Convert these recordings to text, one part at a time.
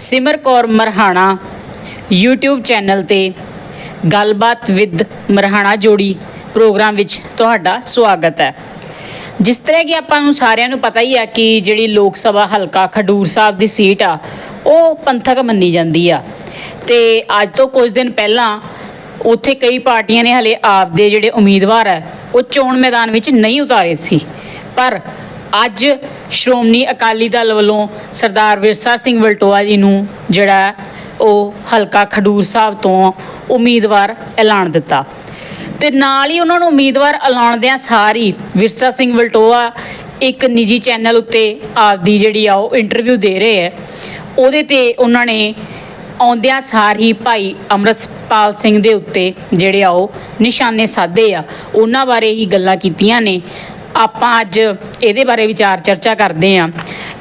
ਸਿਮਰ Kaur Marhana YouTube channel ਤੇ ਗੱਲਬਾਤ with ਮਰਹਾਣਾ ਜੋੜੀ ਪ੍ਰੋਗਰਾਮ ਵਿੱਚ ਤੁਹਾਡਾ ਸਵਾਗਤ ਹੈ। ਜਿਸ ਤਰ੍ਹਾਂ ਕਿ ਆਪਾਂ ਨੂੰ ਸਾਰਿਆਂ ਨੂੰ ਪਤਾ ਹੀ ਆ ਕਿ ਜਿਹੜੀ ਲੋਕ ਸਭਾ ਹਲਕਾ ਖਡੂਰ ਸਾਹਿਬ ਦੀ ਸੀਟ ਆ, ਉਹ ਪੰਥਕ ਮੰਨੀ ਜਾਂਦੀ ਆ। ਤੇ ਅੱਜ ਤੋਂ ਕੁਝ ਦਿਨ ਪਹਿਲਾਂ ਉੱਥੇ ਕਈ ਪਾਰਟੀਆਂ ਨੇ ਹਲੇ ਆਪਦੇ ਜਿਹੜੇ ਉਮੀਦਵਾਰ ਹੈ, ਉਹ ਚੋਣ ਮੈਦਾਨ ਵਿੱਚ ਨਹੀਂ ਉਤਾਰੇ ਸੀ। ਪਰ ਅੱਜ ਸ਼੍ਰੋਮਣੀ ਅਕਾਲੀ ਦਲ ਵੱਲੋਂ ਸਰਦਾਰ ਵਿਰਸਾ ਸਿੰਘ ਵਲਟੋਆ ਜੀ ਨੂੰ ਜਿਹੜਾ ਉਹ ਹਲਕਾ ਖਡੂਰ ਸਾਹਿਬ ਤੋਂ ਉਮੀਦਵਾਰ ਐਲਾਨ ਦਿੱਤਾ। ਤੇ ਨਾਲ ਹੀ ਉਹਨਾਂ ਨੂੰ ਉਮੀਦਵਾਰ ਐਲਾਨਦਿਆਂ ਸਾਰੀ ਵਿਰਸਾ ਸਿੰਘ ਵਲਟੋਆ ਇੱਕ ਨਿੱਜੀ ਚੈਨਲ ਉੱਤੇ ਆਪਦੀ ਜਿਹੜੀ ਆ ਉਹ ਇੰਟਰਵਿਊ ਦੇ ਰਹੇ ਹੈ। ਉਹਦੇ ਤੇ ਉਹਨਾਂ ਨੇ ਆਉਂਦਿਆਂ ਸਾਰ ਹੀ ਭਾਈ ਅੰਮ੍ਰਿਤਪਾਲ ਸਿੰਘ ਦੇ ਉੱਤੇ ਜਿਹੜੇ ਆ ਉਹ ਨਿਸ਼ਾਨੇ ਸਾਧੇ ਆ। ਉਹਨਾਂ ਬਾਰੇ ਹੀ ਗੱਲਾਂ ਕੀਤੀਆਂ ਨੇ। ਆਪਾਂ ਅੱਜ ਇਹਦੇ ਬਾਰੇ ਵਿਚਾਰ ਚਰਚਾ ਕਰਦੇ ਆ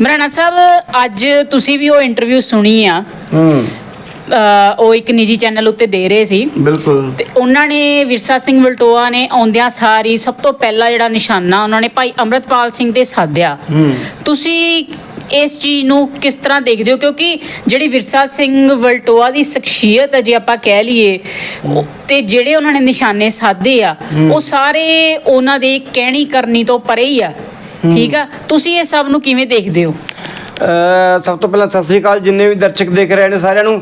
ਮਰਾਣਾ ਸਾਹਿਬ ਅੱਜ ਤੁਸੀਂ ਵੀ ਉਹ ਇੰਟਰਵਿਊ ਸੁਣੀ ਆ। ਹੂੰ। ਉਹ ਇੱਕ ਨਿੱਜੀ ਚੈਨਲ ਉੱਤੇ ਦੇ ਰਹੇ ਸੀ। ਬਿਲਕੁਲ। ਤੇ ਉਹਨਾਂ ਨੇ ਵਿਰਸਾ ਸਿੰਘ ਵਲਟੋਆ ਨੇ ਆਉਂਦਿਆਂ ਸਾਰੀ ਸਭ ਤੋਂ ਪਹਿਲਾ ਜਿਹੜਾ ਨਿਸ਼ਾਨਾ ਉਹਨਾਂ ਨੇ ਭਾਈ ਅੰਮ੍ਰਿਤਪਾਲ ਸਿੰਘ ਤੇ ਸਾਧਿਆ। ਤੁਸੀਂ ਇਸ ਚੀਜ਼ ਨੂੰ ਕਿਸ ਤਰ੍ਹਾਂ ਦੇਖਦੇ ਹੋ? ਕਿਉਂਕਿ ਜਿਹੜੀ ਵਿਰਸਾ ਸਿੰਘ ਵਲਟੋਆ ਦੀ ਸ਼ਖਸੀਅਤ ਹੈ ਜੇ ਆਪਾਂ ਕਹਿ ਲਈਏ ਤੇ ਜਿਹੜੇ ਉਹਨਾਂ ਨੇ ਨਿਸ਼ਾਨੇ ਸਾਧੇ ਆ ਉਹ ਸਾਰੇ ਉਹਨਾਂ ਦੇ ਕਹਿਣੀ ਕਰਨੀ ਤੋਂ ਪਰੇ ਹੀ ਆ। ਠੀਕ ਆ? ਤੁਸੀਂ ਇਹ ਸਭ ਨੂੰ ਕਿਵੇਂ ਦੇਖਦੇ ਹੋ? ਸਭ ਤੋਂ ਪਹਿਲਾਂ ਸਤਿ ਸ੍ਰੀ ਅਕਾਲ ਜਿੰਨੇ ਵੀ ਦਰਸ਼ਕ ਦੇਖ ਰਹੇ ਨੇ ਸਾਰਿਆਂ ਨੂੰ।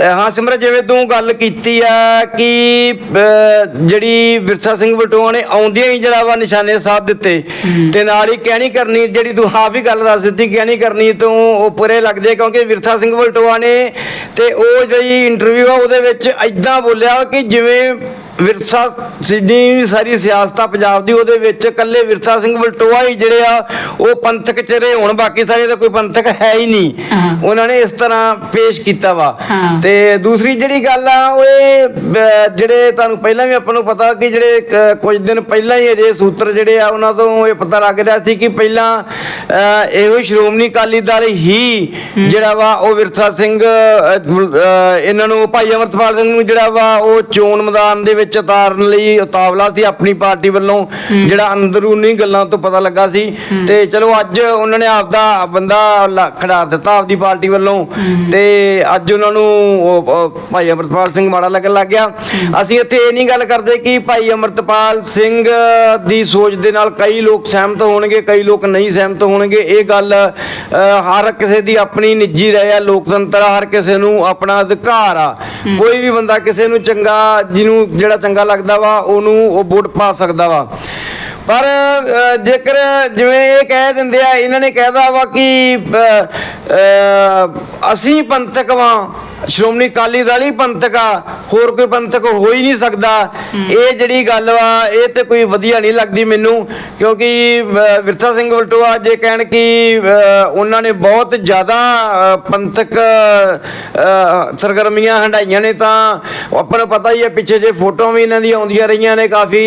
ਹਾਂ ਸਿਮਰ ਜਿਵੇਂ ਤੂੰ ਗੱਲ ਕੀਤੀ ਆ ਕਿ ਜਿਹੜੀ ਵਿਰਸਾ ਸਿੰਘ ਬਟੋਆ ਨੇ ਆਉਂਦਿਆਂ ਹੀ ਜਿਹੜਾ ਵਾ ਨਿਸ਼ਾਨੇ ਸਾਧ ਦਿੱਤੇ ਤੇ ਨਾਲ ਹੀ ਕਹਿਣੀ ਕਰਨੀ ਜਿਹੜੀ ਤੂੰ ਆਪ ਹੀ ਗੱਲ ਦੱਸ ਦਿੱਤੀ ਕਹਿਣੀ ਕਰਨੀ ਤੋਂ ਉਹ ਪਰੇ ਲੱਗਦੇ ਕਿਉਂਕਿ ਵਿਰਸਾ ਸਿੰਘ ਬਟੋਆ ਨੇ ਤੇ ਉਹ ਜਿਹੜੀ ਇੰਟਰਵਿਊ ਆ ਉਹਦੇ ਵਿੱਚ ਐਦਾਂ ਬੋਲਿਆ ਕਿ ਜਿਵੇਂ ਵਿਰਸਾ ਜਿੰਨੀ ਵੀ ਸਾਰੀ ਸਿਆਸਤ ਆ ਪੰਜਾਬ ਦੀ ਉਹਦੇ ਵਿੱਚ ਇਕੱਲੇ ਵਿਰਸਾ ਸਿੰਘ ਵਲਟੋਆ ਹੀ ਜਿਹੜੇ ਆ ਉਹ ਪੰਥਕ ਚਿਹਰੇ ਹੁਣ ਬਾਕੀ ਸਾਰੇ ਤਾਂ ਕੋਈ ਪੰਥਕ ਹੈ ਹੀ ਨਹੀਂ। ਉਹਨਾਂ ਨੇ ਇਸ ਤਰ੍ਹਾਂ ਪੇਸ਼ ਕੀਤਾ ਵਾ। ਤੇ ਦੂਸਰੀ ਜਿਹੜੀ ਗੱਲ ਆ ਉਹ ਜਿਹੜੇ ਤੁਹਾਨੂੰ ਪਹਿਲਾਂ ਵੀ ਆਪਾਂ ਨੂੰ ਪਤਾ ਕਿ ਜਿਹੜੇ ਕੁਝ ਦਿਨ ਪਹਿਲਾਂ ਹੀ ਅਜੇ ਸੂਤਰ ਜਿਹੜੇ ਆ ਉਹਨਾਂ ਤੋਂ ਇਹ ਪਤਾ ਲੱਗ ਰਿਹਾ ਸੀ ਕਿ ਪਹਿਲਾਂ ਇਹੋ ਸ਼੍ਰੋਮਣੀ ਅਕਾਲੀ ਦਲ ਹੀ ਜਿਹੜਾ ਵਾ ਉਹ ਵਿਰਸਾ ਸਿੰਘ ਇਹਨਾਂ ਨੂੰ ਭਾਈ ਅਮਰਤਪਾਲ ਸਿੰਘ ਨੂੰ ਜਿਹੜਾ ਵਾ ਉਹ ਚੋਣ ਮੈਦਾਨ ਦੇ ਵਿੱਚ ਉਤਾਰਨ ਲਈ ਉਤਾਵਲਾ ਸੀ ਆਪਣੀ ਪਾਰਟੀ ਵੱਲੋਂ ਜਿਹੜਾ ਅੰਦਰੂਨੀ ਗੱਲਾਂ ਤੋਂ ਪਤਾ ਲੱਗਾ ਸੀ। ਤੇ ਚਲੋ ਅੱਜ ਉਹਨਾਂ ਨੇ ਆਪਦਾ ਬੰਦਾ ਲਾ- ਖੜਾ ਦਿੱਤਾ ਆਪਦੀ ਪਾਰਟੀ ਵੱਲੋਂ। ਤੇ ਅੱਜ ਉਹਨਾਂ ਨੂੰ ਉਹ- ਉਹ ਭਾਈ ਅਮਰਤਪਾਲ ਸਿੰਘ ਮਾੜਾ ਲੱਗਣ ਲੱਗ ਗਿਆ। ਅਸੀਂ ਇੱਥੇ ਇਹ ਨਹੀਂ ਗੱਲ ਕਰਦੇ ਕਿ ਭਾਈ ਅਮਰਤਪਾਲ ਸਿੰਘ ਦੀ ਸੋਚ ਦੇ ਨਾਲ ਕਈ ਲੋਕ ਸਹਿਮਤ ਹੋਣਗੇ ਕਈ ਲੋਕ ਨਹੀਂ ਸਹਿਮਤ ਹੋਣਗੇ। ਇਹ ਗੱਲ ਹਰ ਕਿਸੇ ਦੀ ਆਪਣੀ ਨਿੱਜੀ ਰਹਿ ਆ ਲੋਕਤੰਤਰ ਆ, ਹਰ ਕਿਸੇ ਨੂੰ ਆਪਣਾ ਅਧਿਕਾਰ ਆ। ਕੋਈ ਵੀ ਬੰਦਾ ਕਿਸੇ ਨੂੰ ਚੰਗਾ ਜਿਹਨੂੰ ਜਿਹੜਾ ਚੰਗਾ ਲੱਗਦਾ ਵਾ ਉਹਨੂੰ ਉਹ ਵੋਟ ਪਾ ਸਕਦਾ ਵਾ। ਪਰ ਜੇਕਰ ਜਿਵੇਂ ਇਹ ਕਹਿ ਦਿੰਦੇ ਆ ਇਹਨਾਂ ਨੇ ਕਹਿਦਾ ਵਾ ਕਿ ਅਸੀਂ ਪੰਥਕ ਵਾਂ ਸ਼੍ਰੋਮਣੀ ਅਕਾਲੀ ਦਲ ਹੀ ਪੰਥਕ ਆ ਹੋਰ ਕੋਈ ਪੰਥਕ ਹੋ ਹੀ ਨਹੀਂ ਸਕਦਾ। ਇਹ ਜਿਹੜੀ ਗੱਲ ਵਾ ਇਹ ਤੇ ਕੋਈ ਵਧੀਆ ਨਹੀਂ ਲੱਗਦੀ ਮੈਨੂੰ ਕਿਉਂਕਿ ਵਿਰਸਾ ਸਿੰਘ ਵਲਟੋਆ ਜੇ ਕਹਿਣ ਕਿ ਉਹਨਾਂ ਨੇ ਬਹੁਤ ਜ਼ਿਆਦਾ ਪੰਥਕ ਸਰਗਰਮੀਆਂ ਹੰਡਾਈਆਂ ਨੇ ਤਾਂ ਆਪਾਂ ਨੂੰ ਪਤਾ ਹੀ ਹੈ ਪਿੱਛੇ ਜੇ ਫੋਟੋਆਂ ਵੀ ਇਹਨਾਂ ਦੀਆਂ ਆਉਂਦੀਆਂ ਰਹੀਆਂ ਨੇ ਕਾਫੀ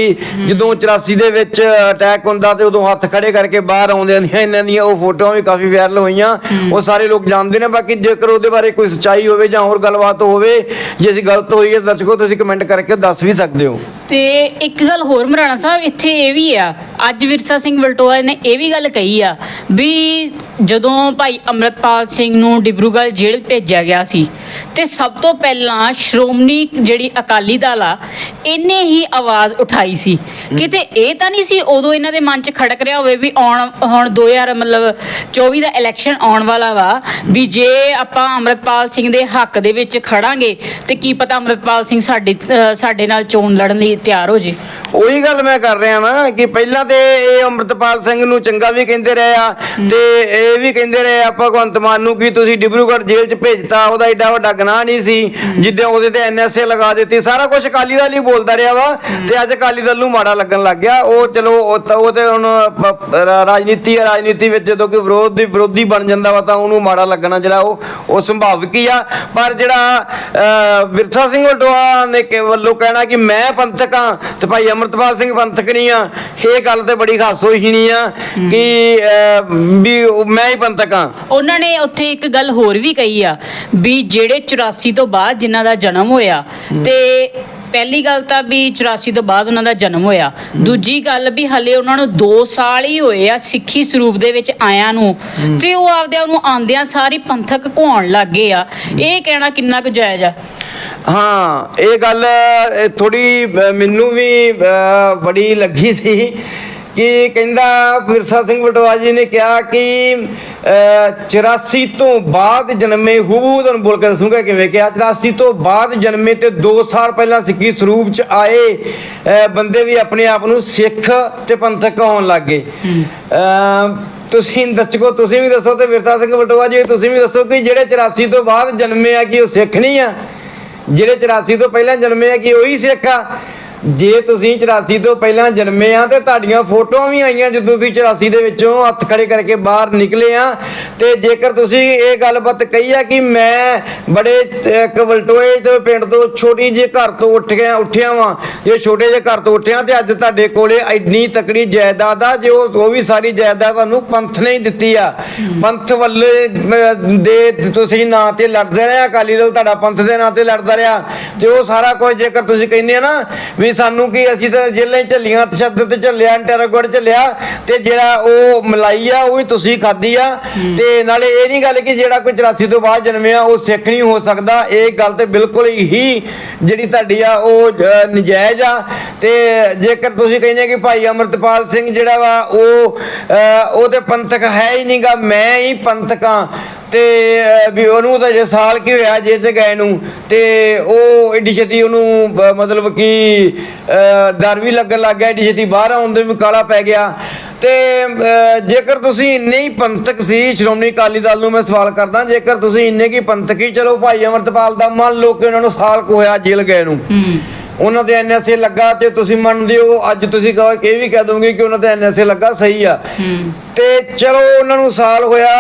ਜਦੋਂ 84 ਦੇ ਵਿੱਚ ਅਟੈਕ ਹੁੰਦਾ ਤੇ ਉਦੋਂ ਹੱਥ ਖੜੇ ਕਰਕੇ ਬਾਹਰ ਆਉਂਦੇ ਦੀਆਂ ਇਹਨਾਂ ਦੀਆਂ ਉਹ ਫੋਟੋਆਂ ਵੀ ਕਾਫੀ ਵਾਇਰਲ ਹੋਈਆਂ। ਉਹ ਸਾਰੇ ਲੋਕ ਜਾਣਦੇ ਨੇ। ਬਾਕੀ ਜੇਕਰ ਉਹਦੇ ਬਾਰੇ ਕੋਈ ਸੱਚਾਈ ਹੋਵੇ ਜਾਂ ਹੋਰ ਗੱਲਬਾਤ ਹੋਵੇ ਜੇ ਅਸੀਂ ਗਲਤ ਹੋਈ ਹੈ ਦਰਸ਼ਕੋ ਤੁਸੀਂ ਕਮੈਂਟ ਕਰਕੇ ਦੱਸ ਵੀ ਸਕਦੇ ਹੋ। ਤੇ ਇੱਕ ਗੱਲ ਹੋਰ ਮਰਾਣਾ ਸਾਹਿਬ ਇੱਥੇ ਇਹ ਵੀ ਆ। ਅੱਜ ਵਿਰਸਾ ਸਿੰਘ ਵਲਟੋਆ ਨੇ ਇਹ ਵੀ ਗੱਲ ਕਹੀ ਆ ਵੀ ਜਦੋਂ ਭਾਈ ਅੰਮ੍ਰਿਤਪਾਲ ਸਿੰਘ ਨੂੰ ਡਿਬਰੂਗੜ੍ਹ ਜੇਲ੍ਹ ਭੇਜਿਆ ਗਿਆ ਸੀ ਤੇ ਸਭ ਤੋਂ ਪਹਿਲਾਂ ਸ਼੍ਰੋਮਣੀ ਜਿਹੜੀ ਅਕਾਲੀ ਦਲ ਆ ਇਹਨੇ ਹੀ ਆਵਾਜ਼ ਉਠਾਈ ਸੀ। ਕਿਤੇ ਇਹ ਤਾਂ ਨਹੀਂ ਸੀ ਉਦੋਂ ਇਹਨਾਂ ਦੇ ਮਨ 'ਚ ਖੜਕ ਰਿਹਾ ਹੋਵੇ ਵੀ ਆਉਣ ਹੁਣ 2000 ਮਤਲਬ 24 ਦਾ ਇਲੈਕਸ਼ਨ ਆਉਣ ਵਾਲਾ ਵਾ ਵੀ ਜੇ ਆਪਾਂ ਅੰਮ੍ਰਿਤਪਾਲ ਸਿੰਘ ਦੇ ਹੱਕ ਦੇ ਵਿੱਚ ਖੜਾਂਗੇ ਤੇ ਕੀ ਪਤਾ ਅੰਮ੍ਰਿਤਪਾਲ ਸਿੰਘ ਸਾਡੇ ਸਾਡੇ ਨਾਲ ਚੋਣ ਲੜਨ ਲਈ ਤਿਆਰ ਹੋ ਜੇ। ਉਹੀ ਗੱਲ ਮੈਂ ਕਰ ਰਿਹਾ ਨਾ ਕਿ ਪਹਿਲਾਂ ਤੇ ਇਹ ਅੰਮ੍ਰਿਤਪਾਲ ਸਿੰਘ ਨੂੰ ਚੰਗਾ ਵੀ ਕਹਿੰਦੇ ਰਹੇ ਆ ਤੇ ਇਹ ਵੀ ਕਹਿੰਦੇ ਰਹੇ ਆ ਭਗਵੰਤ ਮਾਨ ਨੂੰ ਕਿ ਤੁਸੀਂ ਡਿਬਰੂਗੜ੍ਹ ਜੇਲ੍ਹ 'ਚ ਭੇਜਤਾ ਉਹਦਾ ਏਡਾ ਵੱਡਾ ਗੁਨਾਹ ਨਹੀਂ ਸੀ ਜਿੱਦਾਂ ਉਹਦੇ ਤੇ ਐਨਐਸਏ ਲਗਾ ਦਿੱਤੀ ਸਾਰਾ ਕੁਝ ਅਕਾਲੀ ਦਲ ਹੀ ਬੋਲਦਾ ਰਿਹਾ ਵਾ ਤੇ ਅੱਜ ਅਕਾਲੀ ਦਲ ਨੂੰ ਮਾੜਾ ਲੱਗਣ ਲੱਗ ਗਿਆ। ਉਹ ਚਲੋ ਉਹ ਤਾਂ ਹੁਣ ਰਾਜਨੀਤੀ ਆ ਰਾਜਨੀਤੀ ਵਿੱਚ ਜਦੋਂ ਕੋਈ ਵਿਰੋਧ ਦੀ ਵਿਰੋਧੀ ਬਣ ਜਾਂਦਾ ਵਾ ਤਾਂ ਉਹਨੂੰ ਮਾੜਾ ਲੱਗਣਾ ਜਿਹੜਾ ਉਹ ਉਹ ਸੰਭਾਵਿਕ ਹੀ ਆ। ਪਰ ਜਿਹੜਾ ਵਿਰਸਾ ਸਿੰਘ ਵਲਟੋਆ ਨੇ ਕਿ ਵੱਲੋਂ ਕਹਿਣਾ ਕਿ ਮੈਂ ਪੰਥਕ ਆ ਤੇ ਭਾਈ ਅਮਰਤਪਾਲ ਸਿੰਘ ਪੰਥਕ ਨਹੀਂ ਆ ਇਹ ਗੱਲ ਤੇ ਬੜੀ ਖਾਸ ਹੋਈ ਨਹੀਂ ਆ ਕਿ ਵੀ ਮੈਂ ਹੀ ਪੰਥਕ ਆ ਉਹਨਾਂ ਨੇ ਉੱਥੇ ਇੱਕ ਗੱਲ ਹੋਰ ਵੀ ਕਹੀ ਆ ਵੀ ਜਿਹੜੇ 84 ਤੋਂ ਬਾਅਦ ਜਿਨ੍ਹਾਂ ਦਾ ਜਨਮ ਹੋਇਆ ਤੇ ਪਹਿਲੀ ਗੱਲ ਤਾਂ ਵੀ 84 ਤੋਂ ਬਾਅਦ ਉਹਨਾਂ ਦਾ ਜਨਮ ਹੋਇਆ। ਦੂਜੀ ਗੱਲ ਵੀ ਹਲੇ ਉਹਨਾਂ ਨੂੰ 2 ਸਾਲ ਹੀ ਹੋਏ ਆ ਸਿੱਖੀ ਸਰੂਪ ਦੇ ਵਿੱਚ ਆਇਆਂ ਨੂੰ ਤੇ ਉਹ ਆਪਦੇ ਆਪ ਨੂੰ ਆਂਦਿਆਂ ਸਾਰੀ ਪੰਥਕ ਘੁਆਉਣ ਲੱਗ ਗਏ ਆ। ਇਹ ਕਹਿਣਾ ਕਿੰਨਾ ਕੁ ਜਾਇਜ਼ ਆ? ਹਾਂ ਇਹ ਗੱਲ ਥੋੜੀ ਮੈਨੂੰ ਵੀ ਬੜੀ ਲੱਗੀ ਸੀ ਕਿ ਕਹਿੰਦਾ ਫਿਰਸਾ ਸਿੰਘ ਬਟਵਾ ਜੀ ਨੇ ਕਿਹਾ ਕਿ ਅ, 84 ਤੋਂ ਬਾਅਦ ਜਨਮੇ ਹੂਬੂ ਤੁਹਾਨੂੰ ਬੋਲ ਕੇ ਦੱਸੂਗਾ ਕਿਵੇਂ ਕਿਹਾ। 84 ਤੋਂ ਬਾਅਦ ਜਨਮੇ ਤੇ 2 ਸਾਲ ਪਹਿਲਾਂ ਸਿੱਖੀ ਸਰੂਪ ਚ ਆਏ ਬੰਦੇ ਵੀ ਆਪਣੇ ਆਪ ਨੂੰ ਸਿੱਖ ਤੇ ਪੰਥਕ ਕਹਾਉਣ ਲੱਗ ਤੁਸੀਂ ਦਰਸ਼ਕੋ ਤੁਸੀਂ ਵੀ ਦੱਸੋ ਤੇ ਵਿਰਸਾ ਸਿੰਘ ਬਟਵਾ ਜੀ ਤੁਸੀਂ ਵੀ ਦੱਸੋ ਕਿ ਜਿਹੜੇ 84 ਤੋਂ ਬਾਅਦ ਜਨਮੇ ਆ ਕਿ ਉਹ ਸਿੱਖ ਨਹੀਂ ਆ? ਜਿਹੜੇ 84 ਤੋਂ ਪਹਿਲਾਂ ਜਨਮੇ ਆ ਕਿ ਉਹੀ ਸਿੱਖ ਆ? ਜੇ ਤੁਸੀਂ 84 ਤੋਂ ਪਹਿਲਾਂ ਜਨਮੇ ਆ ਤੇ ਤੁਹਾਡੀਆਂ ਫੋਟੋਆਂ ਵੀ ਆਈਆਂ ਜਦੋਂ ਤੁਸੀਂ 84 ਦੇ ਵਿੱਚੋਂ ਹੱਥ ਖੜੇ ਕਰਕੇ ਬਾਹਰ ਨਿਕਲੇ ਆ। ਤੇ ਜੇਕਰ ਤੁਸੀਂ ਇਹ ਗੱਲਬਾਤ ਕਹੀ ਆ ਕਿ ਮੈਂ ਬੜੇ, ਇੱਕ ਵਲਟੋਏ ਤੋਂ ਪਿੰਡ ਤੋਂ ਛੋਟੀ ਜਿਹੇ ਘਰ ਤੋਂ ਉੱਠ ਗਿਆ, ਉੱਠਿਆ ਵਾਂ, ਜੇ ਛੋਟੇ ਜਿਹੇ ਘਰ ਤੋਂ ਉੱਠਿਆ ਤੇ ਅੱਜ ਤੁਹਾਡੇ ਕੋਲੇ ਐਡੀ ਤਕੜੀ ਜਾਇਦਾਦ ਆ, ਜੋ ਉਹ ਵੀ ਸਾਰੀ ਜਾਇਦਾਦ ਤੁਹਾਨੂੰ ਪੰਥ ਨੇ ਹੀ ਦਿੱਤੀ ਆ। ਪੰਥ ਵੱਲੇ ਦੇ ਤੁਸੀਂ ਨਾਂ ਤੇ ਲੜਦੇ ਰਹੇ ਅਕਾਲੀ ਦਲ ਤੁਹਾਡਾ ਪੰਥ ਦੇ ਨਾਂ ਤੇ ਲੜਦਾ ਰਿਹਾ। ਤੇ ਉਹ ਸਾਰਾ ਕੁਝ ਜੇਕਰ ਤੁਸੀਂ ਕਹਿੰਦੇ ਆ ਨਾ ਵੀ ਸਾਨੂੰ ਕੀ ਅਸੀਂ ਤਾਂ ਜੇਲ੍ਹਾਂ ਝੱਲੀਆਂ ਤਸ਼ੱਦਦ ਝੱਲਿਆ ਇੰਟਰਗੋਡ ਝੱਲਿਆ ਤੇ ਜਿਹੜਾ ਉਹ ਮਲਾਈ ਆ ਉਹ ਵੀ ਤੁਸੀਂ ਖਾਧੀ ਆ। ਤੇ ਨਾਲੇ ਇਹ ਨਹੀਂ ਗੱਲ ਕਿ ਜਿਹੜਾ ਕੋਈ 84 ਤੋਂ ਬਾਅਦ ਜਨਮਿਆ ਉਹ ਸਿੱਖ ਨਹੀਂ ਹੋ ਸਕਦਾ। ਇਹ ਗੱਲ ਤੇ ਬਿਲਕੁਲ ਹੀ ਜਿਹੜੀ ਤੁਹਾਡੀ ਆ ਉਹ ਨਜਾਇਜ਼ ਆ। ਤੇ ਜੇਕਰ ਤੁਸੀਂ ਕਹਿੰਦੇ ਕਿ ਭਾਈ ਅਮਰਤਪਾਲ ਸਿੰਘ ਜਿਹੜਾ ਵਾ ਉਹ ਉਹ ਤੇ ਪੰਥਕ ਹੈ ਹੀ ਨਹੀਂਗਾ ਮੈਂ ਹੀ ਪੰਥਕਾਂ ਤੇ ਵੀ ਉਹਨੂੰ ਤਾਂ ਜੇ ਸਾਲ ਕੀ ਹੋਇਆ ਜੇ ਤੇ ਗਏ ਨੂੰ ਤੇ ਉਹ ਏਡੀ ਛੇਤੀ ਉਹਨੂੰ ਮਤਲਬ ਕਿ ਡਰ ਵੀ ਲੱਗਣ ਲੱਗ ਗਿਆ ਏਡੀ ਛੇਤੀ ਬਾਹਰ ਆਉਣ ਦੇ ਵੀ ਕਾਲਾ ਪੈ ਗਿਆ। ਤੇ ਜੇਕਰ ਤੁਸੀਂ ਇੰਨੇ ਹੀ ਪੰਥਕ ਸੀ ਸ਼੍ਰੋਮਣੀ ਅਕਾਲੀ ਦਲ ਨੂੰ ਮੈਂ ਸਵਾਲ ਕਰਦਾ ਜੇਕਰ ਤੁਸੀਂ ਇੰਨੇ ਕੀ ਪੰਥਕ ਹੀ ਚਲੋ ਭਾਈ ਅਮਰਤਪਾਲ ਦਾ ਮੰਨ ਲਓ ਕਿ ਉਹਨਾਂ ਨੂੰ ਸਾਲ ਕੁ ਹੋਇਆ ਜੇਲ੍ਹ ਗਏ ਨੂੰ। ਉਹਨਾਂ ਦੇ ਐਨਐਸਏ ਲੱਗਾ ਤੇ ਤੁਸੀਂ ਮੰਨਦੇ ਹੋ ਅੱਜ ਤੁਸੀਂ ਕਹੋ ਇਹ ਵੀ ਕਹਿ ਦੋਗੇ ਕਿ ਉਹਨਾਂ ਦੇ ਐਨਐਸਏ ਲੱਗਾ ਸਹੀ ਆ। ਤੇ ਚਲੋ ਉਹਨਾਂ ਨੂੰ ਸਾਲ ਹੋਇਆ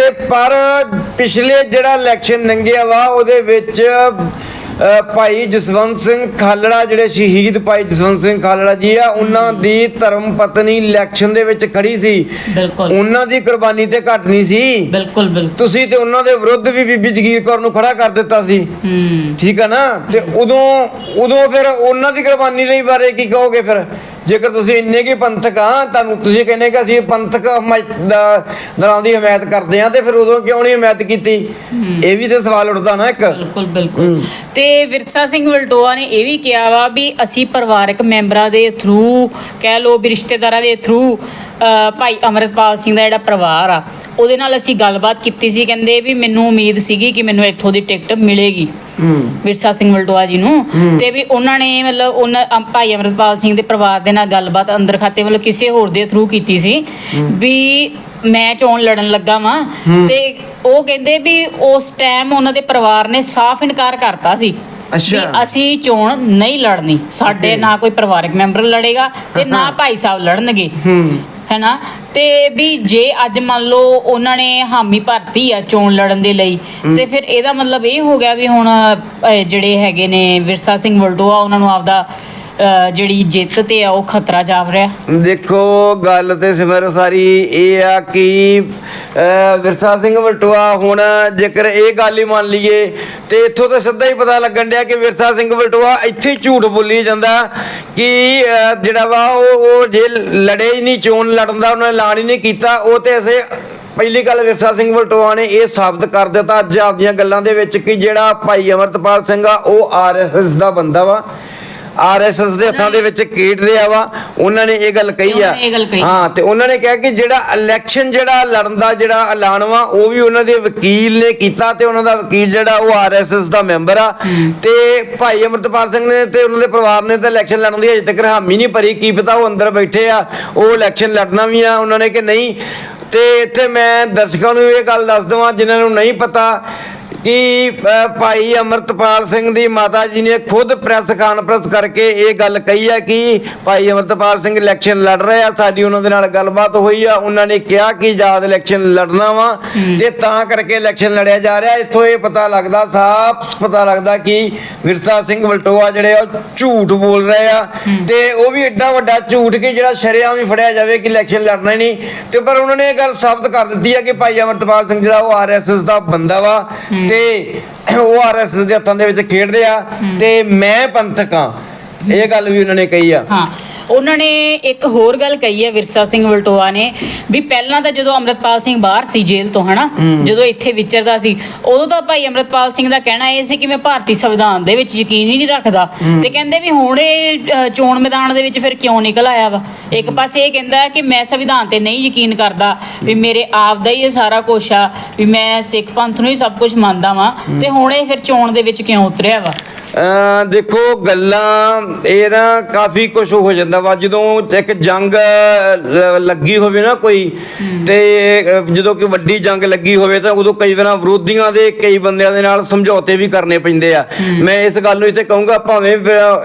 ਤੇ ਪਰ ਪਿਛਲੇ ਜਿਹੜਾ ਇਲੈਕਸ਼ਨ ਲੰਘਿਆ ਵਾ ਉਹਦੇ ਵਿੱਚ ਭਾਈ ਜਸਵੰਤ ਸਿੰਘ ਖਾਲੜਾ ਜਿਹੜੇ ਸ਼ਹੀਦ ਭਾਈ ਜਸਵੰਤ ਸਿੰਘ ਖਾਲੜਾ ਜੀ ਆ ਉਹਨਾਂ ਦੀ ਧਰਮ ਪਤਨੀ ਇਲੈਕਸ਼ਨ ਦੇ ਵਿੱਚ ਖੜੀ ਸੀ। ਬਿਲਕੁਲ। ਉਹਨਾਂ ਦੀ ਕੁਰਬਾਨੀ ਤੇ ਘੱਟ ਨਹੀਂ ਸੀ। ਬਿਲਕੁਲ ਬਿਲਕੁਲ। ਤੁਸੀਂ ਤੇ ਉਹਨਾਂ ਦੇ ਵਿਰੁੱਧ ਵੀ ਬੀਬੀ ਜਗੀਰ ਕੌਰ ਨੂੰ ਖੜਾ ਕਰ ਦਿੱਤਾ ਸੀ। ਠੀਕ ਆ ਨਾ? ਤੇ ਉਦੋਂ ਉਦੋਂ ਫਿਰ ਉਹਨਾਂ ਦੀ ਕੁਰਬਾਨੀ ਲਈ ਬਾਰੇ ਕੀ ਕਹੋਗੇ ਫਿਰ? ਜੇਕਰ ਤੁਸੀਂ ਇੰਨੇ ਕੀ ਪੰਥਕ ਆ ਤੁਹਾਨੂੰ ਤੁਸੀਂ ਕਹਿੰਦੇ ਕਿ ਅਸੀਂ ਪੰਥਕ ਦਲਾਂ ਦੀ ਹਮਾਇਤ ਕਰਦੇ ਆ ਤੇ ਫਿਰ ਉਦੋਂ ਕਿਉਂ ਨਹੀਂ ਹਮਾਇਤ ਕੀਤੀ? ਇਹ ਵੀ ਤੇ ਸਵਾਲ ਉੱਠਦਾ ਨਾ ਇੱਕ। ਬਿਲਕੁਲ ਬਿਲਕੁਲ। ਤੇ ਵਿਰਸਾ ਸਿੰਘ ਵਲਟੋਆ ਨੇ ਇਹ ਵੀ ਕਿਹਾ ਵਾ ਵੀ ਅਸੀਂ ਪਰਿਵਾਰਕ ਮੈਂਬਰਾਂ ਦੇ ਥਰੂ ਕਹਿ ਲੋ ਵੀ ਰਿਸ਼ਤੇਦਾਰਾਂ ਦੇ ਥਰੂ ਭਾਈ ਅਮਰਤਪਾਲ ਸਿੰਘ ਦਾ ਜਿਹੜਾ ਪਰਿਵਾਰ ਆ ਉਹਦੇ ਨਾਲ ਅਸੀਂ ਗੱਲਬਾਤ ਕੀਤੀ ਸੀ ਕਹਿੰਦੇ ਵੀ ਮੈਨੂੰ ਉਮੀਦ ਸੀਗੀ ਕਿ ਮੈਨੂੰ ਇੱਥੋਂ ਦੀ ਟਿਕਟ ਮਿਲੇਗੀ। ਵਿਰਸਾ ਸਿੰਘ ਵਲਟੋਆ ਜੀ ਨੂੰ। ਤੇ ਵੀ ਉਹਨਾਂ ਨੇ ਮਤਲਬ ਉਹਨਾਂ ਅਮ ਭਾਈ ਅਮਰਤਪਾਲ ਸਿੰਘ ਦੇ ਪਰਿਵਾਰ ਦੇ ਨਾਲ ਗੱਲਬਾਤ ਅੰਦਰ ਖਾਤੇ ਵੱਲੋਂ ਕਿਸੇ ਹੋਰ ਦੇ ਥਰੂ ਕੀਤੀ ਸੀ ਵੀ ਮੈਂ ਚੋਣ ਲੜਨ ਲੱਗਾ ਵਾਂ। ਤੇ ਉਹ ਕਹਿੰਦੇ ਵੀ ਉਸ ਟਾਈਮ ਉਹਨਾਂ ਦੇ ਪਰਿਵਾਰ ਨੇ ਸਾਫ਼ ਇਨਕਾਰ ਕਰਤਾ ਸੀ ਅੱਛਾ। ਵੀ ਅਸੀਂ ਚੋਣ ਨਹੀਂ ਲੜਨੀ। ਸਾਡੇ Okay. ਨਾ ਕੋਈ ਪਰਿਵਾਰਕ ਮੈਂਬਰ ਲੜੇਗਾ ਤੇ ਨਾ ਭਾਈ ਸਾਹਿਬ ਲੜਨਗੇ। ਹੂੰ। ਹੈਨਾ? ਤੇ ਵੀ ਜੇ ਅੱਜ ਮੰਨ ਲਓ ਉਹਨਾਂ ਨੇ ਹਾਮੀ ਭਰਤੀ ਆ ਚੋਣ ਲੜਨ ਦੇ ਲਈ ਤੇ ਫਿਰ ਇਹਦਾ ਮਤਲਬ ਇਹ ਹੋ ਗਿਆ ਵੀ ਹੁਣ ਅਹ, ਜਿਹੜੇ ਹੈਗੇ ਨੇ ਵਿਰਸਾ ਸਿੰਘ ਵਲਟੋਆ ਉਹਨਾਂ ਨੂੰ ਆਪਦਾ ਜਿਹੜੀ ਜਿੱਤ ਤੇ ਆ, ਉਹ ਖਤਰਾ ਜਾਪ ਰਿਹਾ? ਦੇਖੋ, ਗੱਲ ਤੇ ਸਿਮਰ ਸਾਰੀ ਇਹ ਆ ਕਿ ਵਿਰਸਾ ਸਿੰਘ ਵਲਟੋਆ ਹੁਣ ਜੇਕਰ ਇਹ ਗੱਲ ਹੀ ਮੰਨ ਲਈਏ, ਤੇ ਇੱਥੋਂ ਤਾਂ ਸਿੱਧਾ ਹੀ ਪਤਾ ਲੱਗਣ ਡਿਆ ਕਿ ਵਿਰਸਾ ਸਿੰਘ ਵਲਟੋਆ ਇੱਥੇ ਝੂਠ ਬੋਲੀ ਜਾਂਦਾ ਕਿ ਜਿਹੜਾ ਵਾ ਉਹ ਉਹ ਜੇ ਲੜੇ ਹੀ ਨਹੀਂ, ਚੋਣ ਲੜਨ ਦਾ ਉਹਨਾਂ ਨੇ ਐਲਾਨ ਹੀ ਨਹੀਂ ਕੀਤਾ, ਉਹ ਤੇ ਐਸੇ ਪਹਿਲੀ ਗੱਲ ਵਿਰਸਾ ਸਿੰਘ ਵਲਟੋਆ ਨੇ ਇਹ ਸਾਬਤ ਕਰ ਦਿੱਤਾ ਅੱਜ ਆਪਦੀਆਂ ਗੱਲਾਂ ਦੇ ਵਿੱਚ ਕਿ ਜਿਹੜਾ ਭਾਈ ਅਮਰਤਪਾਲ ਸਿੰਘ ਆ, ਉਹ ਆਰਐਸਐਸ ਦਾ ਬੰਦਾ ਵਾ। ਆਰਐਸਐਸ ਦੇ ਹੱਥਾਂ ਦੇ ਵਿੱਚ ਕੀੜ ਰਿਹਾ ਵਾ ਉਹਨਾਂ ਨੇ ਇਹ ਗੱਲ ਕਹੀ ਆ। ਹਾਂ ਤੇ ਉਹਨਾਂ ਨੇ ਕਿਹਾ ਕਿ ਜਿਹੜਾ ਇਲੈਕਸ਼ਨ ਜਿਹੜਾ ਲੜਨ ਦਾ ਜਿਹੜਾ ਐਲਾਨ ਵਾ ਉਹ ਵੀ ਉਹਨਾਂ ਦੇ ਵਕੀਲ ਨੇ ਕੀਤਾ ਤੇ ਉਹਨਾਂ ਦਾ ਵਕੀਲ ਜਿਹੜਾ ਉਹ ਆਰਐਸਐਸ ਦਾ ਮੈਂਬਰ ਆ। ਤੇ ਭਾਈ ਅਮਰਤਪਾਲ ਸਿੰਘ ਨੇ ਤੇ ਉਹਨਾਂ ਦੇ ਪਰਿਵਾਰ ਨੇ ਤਾਂ ਇਲੈਕਸ਼ਨ ਲੜਨ ਦੀ ਅਜੇ ਤੱਕ ਹਾਮੀ ਨਹੀਂ ਭਰੀ। ਕੀ ਪਤਾ ਉਹ ਅੰਦਰ ਬੈਠੇ ਆ ਉਹ ਇਲੈਕਸ਼ਨ ਲੜਨਾ ਵੀ ਆ ਉਹਨਾਂ ਨੇ ਕਿ ਨਹੀਂ? ਤੇ ਇੱਥੇ ਮੈਂ ਦਰਸ਼ਕਾਂ ਨੂੰ ਇਹ ਗੱਲ ਦੱਸ ਦਵਾਂ ਜਿਨ੍ਹਾਂ ਨੂੰ ਨਹੀਂ ਪਤਾ ਕਿ ਭਾਈ ਅਮਰਤਪਾਲ ਸਿੰਘ ਦੀ ਮਾਤਾ ਜੀ ਨੇ ਖੁਦ ਪ੍ਰੈਸ ਕਾਨਫਰੰਸ ਕਰਕੇ ਇਹ ਗੱਲ ਕਹੀ ਹੈ ਕਿ ਭਾਈ ਅਮਰਤਪਾਲ ਸਿੰਘ ਇਲੈਕਸ਼ਨ ਲੜ ਰਹੇ ਆ ਸਾਡੀ ਉਹਨਾਂ ਦੇ ਨਾਲ ਗੱਲਬਾਤ ਹੋਈ ਆ ਉਹਨਾਂ ਨੇ ਕਿਹਾ ਕਿ ਆਜ਼ਾਦ ਇਲੈਕਸ਼ਨ ਲੜਨਾ ਵਾ ਤੇ ਤਾਂ ਕਰਕੇ ਇਲੈਕਸ਼ਨ ਲੜਿਆ ਜਾ ਰਿਹਾ। ਇੱਥੋਂ ਇਹ ਪਤਾ ਲੱਗਦਾ ਸਾਫ਼ ਪਤਾ ਲੱਗਦਾ ਕਿ ਵਿਰਸਾ ਸਿੰਘ ਵਲਟੋਆ ਜਿਹੜੇ ਆ ਝੂਠ ਬੋਲ ਰਹੇ ਆ ਤੇ ਉਹ ਵੀ ਐਡਾ ਵੱਡਾ ਝੂਠ ਕਿ ਜਿਹੜਾ ਸ਼ਰਿਆਂ ਵੀ ਫੜਿਆ ਜਾਵੇ ਕਿ ਇਲੈਕਸ਼ਨ ਲੜਨਾ ਹੀ ਨਹੀਂ। ਤੇ ਪਰ ਉਹਨਾਂ ਨੇ ਇਹ ਗੱਲ ਸਾਬਤ ਕਰ ਦਿੱਤੀ ਹੈ ਕਿ ਭਾਈ ਅਮਰਤਪਾਲ ਸਿੰਘ ਜਿਹੜਾ ਉਹ ਆਰਐਸਐਸ ਦਾ ਬੰਦਾ ਵਾ ਤੇ ਉਹ ਆਰਐਸਐਸ ਦੇ ਹੱਥਾਂ ਦੇ ਵਿੱਚ ਖੇਡਦੇ ਆ ਤੇ ਮੈਂ ਪੰਥਕ ਆ ਇਹ ਗੱਲ ਵੀ ਉਹਨਾਂ ਨੇ ਕਹੀ ਆ। ਹਾਂ। ਉਹਨਾਂ ਨੇ ਇੱਕ ਹੋਰ ਗੱਲ ਕਹੀ ਹੈ ਵਿਰਸਾ ਸਿੰਘ ਵਲਟੋਆ ਨੇ ਵੀ ਪਹਿਲਾਂ ਤਾਂ ਜਦੋਂ ਅੰਮ੍ਰਿਤਪਾਲ ਸਿੰਘ ਬਾਹਰ ਸੀ ਜੇਲ੍ਹ ਤੋਂ ਹਨਾ ਜਦੋਂ ਇੱਥੇ ਵਿਚਰਦਾ ਸੀ ਉਦੋਂ ਤਾਂ ਭਾਈ ਅੰਮ੍ਰਿਤਪਾਲ ਸਿੰਘ ਦਾ ਕਹਿਣਾ ਇਹ ਸੀ ਕਿ ਮੈਂ ਭਾਰਤੀ ਸੰਵਿਧਾਨ ਦੇ ਵਿੱਚ ਯਕੀਨ ਹੀ ਨਹੀਂ ਰੱਖਦਾ। ਤੇ ਕਹਿੰਦੇ ਵੀ ਹੁਣ ਇਹ ਚੋਣ ਮੈਦਾਨ ਦੇ ਵਿੱਚ ਫਿਰ ਕਿਉਂ ਨਿਕਲ ਆਇਆ ਵਾ? ਇੱਕ ਪਾਸੇ ਇਹ ਕਹਿੰਦਾ ਕਿ ਮੈਂ ਸੰਵਿਧਾਨ ਤੇ ਨਹੀਂ ਯਕੀਨ ਕਰਦਾ ਵੀ ਮੇਰੇ ਆਪ ਦਾ ਹੀ ਇਹ ਸਾਰਾ ਕੁਝ ਆ ਵੀ ਮੈਂ ਸਿੱਖ ਪੰਥ ਨੂੰ ਹੀ ਸਭ ਕੁਝ ਮੰਨਦਾ ਵਾਂ ਤੇ ਹੁਣ ਇਹ ਫਿਰ ਚੋਣ ਦੇ ਵਿੱਚ ਕਿਉਂ ਉਤਰਿਆ ਵਾ? ਦੇਖੋ ਗੱਲਾਂ ਇਹ ਨਾ ਕਾਫੀ ਕੁਝ ਹੋ ਜਾਂਦਾ ਵਾ। ਜਦੋਂ ਇੱਕ ਜੰਗ ਲੱਗੀ ਹੋਵੇ ਨਾ ਕੋਈ ਤੇ ਜਦੋਂ ਕਿ ਵੱਡੀ ਜੰਗ ਲੱਗੀ ਹੋਵੇ ਤਾਂ ਉਦੋਂ ਕਈ ਵਾਰ ਵਿਰੋਧੀਆਂ ਦੇ ਕਈ ਬੰਦਿਆਂ ਦੇ ਨਾਲ ਸਮਝੌਤੇ ਵੀ ਕਰਨੇ ਪੈਂਦੇ ਆ। ਮੈਂ ਇਸ ਗੱਲ ਨੂੰ ਇੱਥੇ ਕਹੂੰਗਾ ਭਾਵੇਂ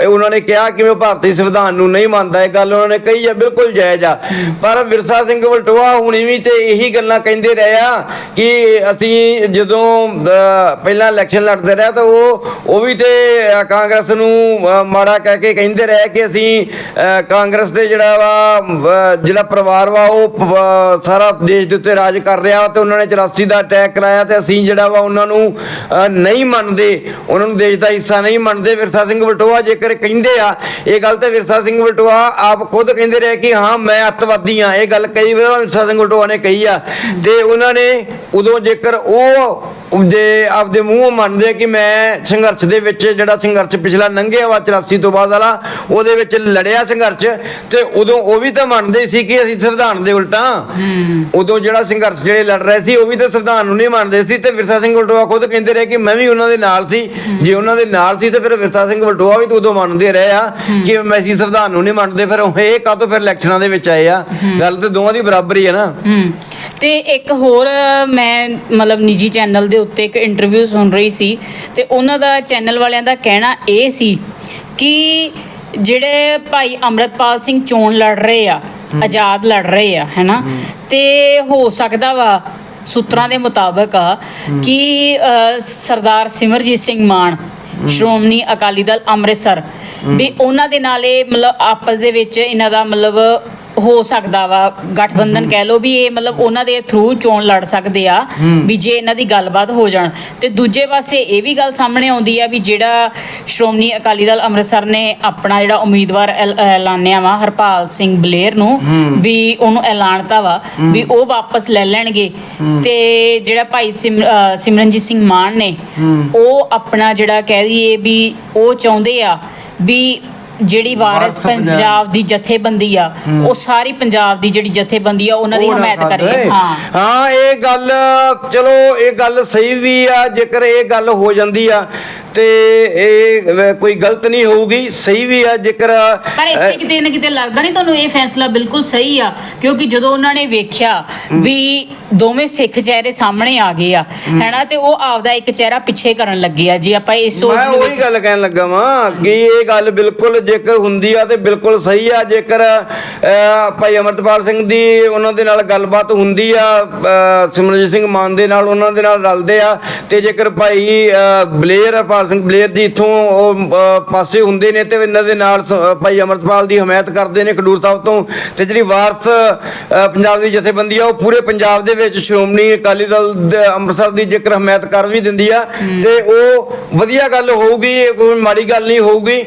ਉਹਨਾਂ ਨੇ ਕਿਹਾ ਕਿ ਮੈਂ ਭਾਰਤੀ ਸੰਵਿਧਾਨ ਨੂੰ ਨਹੀਂ ਮੰਨਦਾ ਇਹ ਗੱਲ ਉਹਨਾਂ ਨੇ ਕਹੀ ਆ ਬਿਲਕੁਲ ਜਾਇਜ਼ ਆ। ਪਰ ਵਿਰਸਾ ਸਿੰਘ ਵਲਟੋਆ ਹੁਣੀ ਵੀ ਤੇ ਇਹੀ ਗੱਲਾਂ ਕਹਿੰਦੇ ਰਹੇ ਆ ਕਿ ਅਸੀਂ ਜਦੋਂ ਪਹਿਲਾਂ ਇਲੈਕਸ਼ਨ ਲੜਦੇ ਰਹੇ ਤਾਂ ਉਹ ਉਹ ਵੀ ਤੇ ਕਾਂਗਰਸ ਨੂੰ ਮਾੜਾ ਕਹਿ ਕੇ ਕਹਿੰਦੇ ਰਹੇ ਕਿ ਅਸੀਂ ਕਾਂਗਰਸ ਦੇ ਜਿਹੜਾ ਵਾ ਜਿਹੜਾ ਪਰਿਵਾਰ ਵਾ, ਉਹ ਸਾਰਾ ਦੇਸ਼ ਦੇ ਉੱਤੇ ਰਾਜ ਕਰ ਰਿਹਾ ਵਾ ਤੇ ਉਹਨਾਂ ਨੇ 84 ਦਾ ਅਟੈਕ ਕਰਾਇਆ ਤੇ ਅਸੀਂ ਜਿਹੜਾ ਵਾ ਉਹਨਾਂ ਨੂੰ ਨਹੀਂ ਮੰਨਦੇ। ਉਹਨਾਂ ਨੂੰ ਦੇਸ਼ ਦਾ ਹਿੱਸਾ ਨਹੀਂ ਮੰਨਦੇ। ਵਿਰਸਾ ਸਿੰਘ ਵਟੋਆ ਜੇਕਰ ਕਹਿੰਦੇ ਆ, ਇਹ ਗੱਲ ਤੇ ਵਿਰਸਾ ਸਿੰਘ ਵਟੋਆ ਆਪ ਖੁਦ ਕਹਿੰਦੇ ਰਹੇ ਕਿ ਹਾਂ, ਮੈਂ ਅੱਤਵਾਦੀ ਆ ਇਹ ਗੱਲ ਕਈ ਵਾਰ ਵਿਰਸਾ ਸਿੰਘ ਵਟੋਆ ਨੇ ਕਹੀ ਆ। ਤੇ ਉਹਨਾਂ ਨੇ ਉਦੋਂ ਜੇਕਰ ਉਹ ਜੇ ਆਪਦੇ ਮੂੰਹੋਂ ਮੰਨਦੇ ਕਿ ਮੈਂ ਸੰਘਰਸ਼ ਦੇ ਵਿੱਚ ਜਿਹੜਾ ਸੰਘਰਸ਼ ਪਿਛਲਾ ਲੰਘਿਆ ਵਾ 84 ਤੋਂ ਬਾਅਦ ਵਾਲਾ ਉਹਦੇ ਵਿੱਚ ਲੜਿਆ ਸੰਘਰਸ਼ ਤੇ ਉਦੋਂ ਉਹ ਵੀ ਤਾਂ ਮੰਨਦੇ ਸੀ ਕਿ ਅਸੀਂ ਸੰਵਿਧਾਨ ਦੇ ਉਲਟਾ। ਉਦੋਂ ਜਿਹੜਾ ਸੰਘਰਸ਼ ਜਿਹੜੇ ਲੜ ਰਹੇ ਸੀ ਉਹ ਵੀ ਤਾਂ ਸੰਵਿਧਾਨ ਨੂੰ ਨਹੀਂ ਮੰਨਦੇ ਸੀ ਤੇ ਵਿਰਸਾ ਸਿੰਘ ਵਲਟੋਆ ਖੁਦ ਕਹਿੰਦੇ ਰਹੇ ਕਿ ਮੈਂ ਵੀ ਉਹਨਾਂ ਦੇ ਨਾਲ ਸੀ। ਜੇ ਉਹਨਾਂ ਦੇ ਨਾਲ ਸੀ ਤੇ ਫਿਰ ਵਿਰਸਾ ਸਿੰਘ ਵਲਟੋਆ ਵੀ ਤਾਂ ਉਦੋਂ ਮੰਨਦੇ ਰਹੇ ਆ ਕਿ ਮੈਂ ਅਸੀਂ ਸੰਵਿਧਾਨ ਨੂੰ ਨਹੀਂ ਮੰਨਦੇ ਫਿਰ ਉਹ ਇਹ ਕਾਹਤੋਂ ਫਿਰ ਇਲੈਕਸ਼ਨਾਂ ਦੇ ਵਿੱਚ ਆਏ ਆ? ਗੱਲ ਤੇ ਦੋਵਾਂ ਦੀ ਬਰਾਬਰ ਹੀ ਨਾ। ਤੇ ਇੱਕ ਹੋਰ ਮੈਂ ਮਤਲਬ ਨਿੱਜੀ ਚੈਨਲ ਦੇ ਉੱਤੇ ਇੱਕ ਇੰਟਰਵਿਊ ਸੁਣ ਰਹੀ ਸੀ ਤੇ ਉਹਨਾਂ ਦਾ ਚੈਨਲ ਵਾਲਿਆਂ ਦਾ ਕਹਿਣਾ ਇਹ ਸੀ ਕਿ ਜਿਹੜੇ ਭਾਈ ਅਮਰਤਪਾਲ ਸਿੰਘ ਚੋਣ ਲੜ ਰਹੇ ਆ ਆਜ਼ਾਦ ਲੜ ਰਹੇ ਆ ਹੈਨਾ? ਤੇ ਹੋ ਸਕਦਾ ਵਾ ਸੂਤਰਾਂ ਦੇ ਮੁਤਾਬਕ ਆ ਕਿ ਸਰਦਾਰ ਸਿਮਰਜੀਤ ਸਿੰਘ ਮਾਨ ਸ਼੍ਰੋਮਣੀ ਅਕਾਲੀ ਦਲ ਅੰਮ੍ਰਿਤਸਰ ਵੀ ਉਹਨਾਂ ਦੇ ਨਾਲ ਇਹ ਮਤਲਬ ਆਪਸ ਦੇ ਵਿੱਚ ਇਹਨਾਂ ਦਾ ਮਤਲਬ ਹੋ ਸਕਦਾ ਵਾ ਗਠਬੰਧਨ ਕਹਿ ਲਓ ਵੀ ਇਹ ਮਤਲਬ ਉਹਨਾਂ ਦੇ ਥਰੂ ਚੋਣ ਲੜ ਸਕਦੇ ਆ ਵੀ ਜੇ ਇਹਨਾਂ ਦੀ ਗੱਲਬਾਤ ਹੋ ਜਾਣ। ਤੇ ਦੂਜੇ ਪਾਸੇ ਇਹ ਵੀ ਗੱਲ ਸਾਹਮਣੇ ਆਉਂਦੀ ਆ ਵੀ ਜਿਹੜਾ ਸ਼੍ਰੋਮਣੀ ਅਕਾਲੀ ਦਲ ਅੰਮ੍ਰਿਤਸਰ ਨੇ ਆਪਣਾ ਜਿਹੜਾ ਉਮੀਦਵਾਰ ਐਲ- ਐਲਾਨਿਆ ਵਾ ਹਰਪਾਲ ਸਿੰਘ ਬਲੇਰ ਨੂੰ ਵੀ ਉਹਨੂੰ ਐਲਾਨਤਾ ਵਾ ਵੀ ਉਹ ਵਾਪਸ ਲੈ ਲੈਣਗੇ। ਤੇ ਜਿਹੜਾ ਭਾਈ ਸਿਮਰਨਜੀਤ ਸਿੰਘ ਮਾਨ ਨੇ ਉਹ ਆਪਣਾ ਜਿਹੜਾ ਕਹਿ ਦਈਏ ਵੀ ਉਹ ਚਾਹੁੰਦੇ ਆ ਵੀ ਜਿਹੜੀ ਵਾਰਿਸ ਪੰਜਾਬ। ਦੀ ਜਥੇਬੰਦੀ ਆ ਉਹ ਸਾਰੀ ਪੰਜਾਬ ਦੀ ਜਿਹੜੀ ਜਥੇਬੰਦੀ ਆ ਉਹਨਾਂ ਦੀ ਹਮਾਇਤ ਕਰੇ। ਹਾਂ ਹਾਂ ਇਹ ਗੱਲ ਚਲੋ ਇਹ ਗੱਲ ਸਹੀ ਵੀ ਆ ਜੇਕਰ ਇਹ ਗੱਲ ਹੋ ਜਾਂਦੀ ਆ ਤੇ ਇਹ ਕੋਈ ਗਲਤ ਨਹੀਂ ਹੋਊਗੀ ਸਹੀ ਵੀ ਆ ਜੇਕਰ ਪਰ ਇੱਥੇ ਕਿਤੇ ਨਾ ਕਿਤੇ ਲੱਗਦਾ ਨਹੀਂ ਤੁਹਾਨੂੰ ਇਹ ਫੈਸਲਾ ਬਿਲਕੁਲ ਸਹੀ ਆ ਕਿਉਂਕਿ ਜਦੋਂ ਉਹਨਾਂ ਨੇ ਵੇਖਿਆ ਵੀ ਦੋਵੇਂ ਸਿੱਖ ਚਿਹਰੇ ਸਾਹਮਣੇ ਆ ਗਏ ਆ ਹੈਨਾ ਤੇ ਉਹ ਆਪਦਾ ਇੱਕ ਚਿਹਰਾ ਪਿੱਛੇ ਕਰਨ ਲੱਗੇ ਆ ਜੇ ਆਪਾਂ ਇਹ ਸੋਚ ਮੈਂ ਉਹੀ ਗੱਲ ਕਹਿਣ ਲੱਗਾ ਵਾਂ ਕਿ ਇਹ ਗੱਲ ਬਿਲਕੁਲ ਜੇਕਰ ਹੁੰਦੀ ਆ ਤੇ ਬਿਲਕੁਲ ਸਹੀ ਆ ਜੇਕਰ ਭਾਈ ਅਮਰਤਪਾਲ ਸਿੰਘ ਦੀ ਉਹਨਾਂ ਦੇ ਨਾਲ ਗੱਲਬਾਤ ਹੁੰਦੀ ਆ ਅਹ, ਸਿਮਰਨਜੀਤ ਸਿੰਘ ਮਾਨ ਦੇ ਨਾਲ ਉਹਨਾਂ ਦੇ ਨਾਲ ਰਲਦੇ ਆ ਤੇ ਜੇਕਰ ਭਾਈ ਬਲੇਰ ਹਰਪਾਲ ਸਿੰਘ ਬਲੇਰ ਜੀ ਇਥੋਂ, ਉਹ ਪਾਸੇ ਹੁੰਦੇ ਨੇ ਤੇ ਇਹਨਾਂ ਦੇ ਨਾਲ ਭਾਈ ਅਮਰਤਪਾਲ ਦੀ ਹਮਾਇਤ ਕਰਦੇ ਨੇ ਖਡੂਰ ਸਾਹਿਬ ਤੋਂ। ਤੇ ਜਿਹੜੀ ਵਾਰਸ ਪੰਜਾਬ ਦੀ ਜਥੇਬੰਦੀ ਆ, ਉਹ ਪੂਰੇ ਪੰਜਾਬ ਦੇ ਵਿੱਚ ਸ਼੍ਰੋਮਣੀ ਅਕਾਲੀ ਦਲ ਅੰਮ੍ਰਿਤਸਰ ਦੀ ਜੇਕਰ ਹਮਾਇਤ ਕਰ ਵੀ ਦਿੰਦੀ ਆ, ਤੇ ਉਹ ਵਧੀਆ ਗੱਲ ਹੋਊਗੀ, ਇਹ ਕੋਈ ਮਾੜੀ ਗੱਲ ਨਹੀਂ ਹੋਊਗੀ।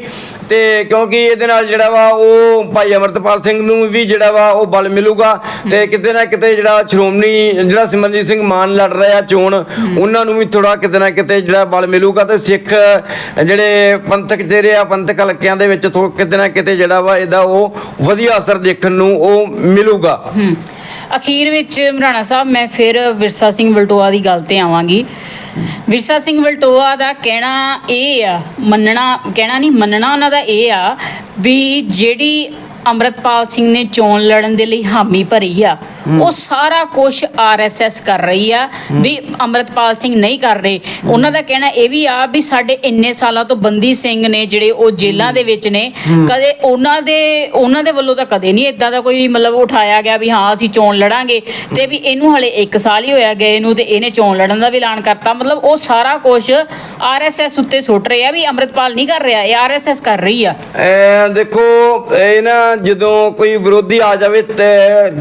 ਤੇ ਕਿਉਂਕਿ ਇਹਦੇ ਨਾਲ ਜਿਹੜਾ ਵਾ ਉਹ ਭਾਈ ਅਮਰਤਪਾਲ ਸਿੰਘ ਨੂੰ ਵੀ ਜਿਹੜਾ ਵਾ ਉਹ ਬਲ ਮਿਲੂਗਾ ਤੇ ਕਿਤੇ ਨਾ ਕਿਤੇ ਜਿਹੜਾ ਸ਼੍ਰੋਮਣੀ ਜਿਹੜਾ ਸਿਮਰਨਜੀਤ ਸਿੰਘ ਮਾਨ ਲੜ ਰਿਹਾ ਚੋਣ, ਉਹਨਾਂ ਨੂੰ ਵੀ ਥੋੜਾ ਕਿਤੇ ਨਾ ਕਿਤੇ ਜਿਹੜਾ ਬਲ ਮਿਲੂਗਾ ਤੇ ਸਿੱਖ ਜਿਹੜੇ ਪੰਥਕ ਜਿਹੜੇ ਆ ਪੰਥਕ ਹਲਕਿਆਂ ਦੇ ਵਿੱਚ ਥੋ, ਕਿਤੇ ਨਾ ਕਿਤੇ ਜਿਹੜਾ ਵਾ ਇਹਦਾ ਉਹ ਵਧੀਆ ਅਸਰ ਦੇਖਣ ਨੂੰ ਉਹ ਮਿਲੂਗਾ। ਅਖੀਰ ਵਿੱਚ ਮਰਾਣਾ ਸਾਹਿਬ, ਮੈਂ ਫਿਰ ਵਿਰਸਾ ਸਿੰਘ ਵਲਟੋਆ ਦੀ ਗੱਲ ਤੇ ਆਵਾਂਗੀ। ਵਿਰਸਾ ਸਿੰਘ ਵਲਟੋਆ ਦਾ ਕਹਿਣਾ ਇਹ ਆ, ਮੰਨਣਾ, ਕਹਿਣਾ ਨਹੀਂ, ਮੰਨਣਾ ਉਹਨਾਂ ਦਾ ਇਹ ਆ ਵੀ ਜਿਹੜੀ ਅੰਮ੍ਰਿਤਪਾਲ ਸਿੰਘ ਨੇ ਚੋਣ ਲੜਨ ਦੇ ਲਈ ਹਾਮੀ ਭਰੀ ਆ। ਉਹ ਸਾਰਾ ਕੁਝ ਆਰਐਸਐਸ ਕਰ ਰਹੀ ਆ ਵੀ ਅੰਮ੍ਰਿਤਪਾਲ ਸਿੰਘ ਨਹੀਂ ਕਰ ਰਹੇ। ਉਹਨਾਂ ਦਾ ਕਹਿਣਾ ਇਹ ਵੀ ਆ ਵੀ ਸਾਡੇ ਇੰਨੇ ਸਾਲਾਂ ਤੋਂ ਬੰਦੀ ਸਿੰਘ ਨੇ ਜਿਹੜੇ ਉਹ ਜੇਲ੍ਹਾਂ ਦੇ ਵਿੱਚ ਨੇ ਕਦੇ ਉਹਨਾਂ ਦੇ ਉਹਨਾਂ ਦੇ ਵੱਲੋਂ ਤਾਂ ਕਦੇ ਨਹੀਂ ਇਦਾਂ ਦਾ ਕੋਈ ਮਤਲਬ ਉਠਾਇਆ ਗਿਆ ਵੀ ਹਾਂ ਅਸੀਂ ਚੋਣ ਲੜਾਂਗੇ ਤੇ ਵੀ ਇਹਨੂੰ ਹਲੇ 1 ਸਾਲ ਹੀ ਹੋਇਆ ਗਏ ਨੂੰ ਤੇ ਇਹਨੇ ਚੋਣ ਲੜਨ ਦਾ ਵੀ ਐਲਾਨ ਕਰਤਾ। ਮਤਲਬ ਉਹ ਸਾਰਾ ਕੁਝ ਆਰਐਸਐਸ ਉੱਤੇ ਸੁੱਟ ਰਹੇ ਆ ਵੀ ਅੰਮ੍ਰਿਤਪਾਲ ਨਹੀਂ ਕਰ ਰਿਹਾ ਇਹ ਆਰਐਸਐਸ ਕਰ ਰਹੀ ਆ। ਐ ਦੇਖੋ ਇਹ ਨਾ ਜਦੋਂ ਕੋਈ ਵਿਰੋਧੀ ਆ ਜਾਵੇ ਤੇ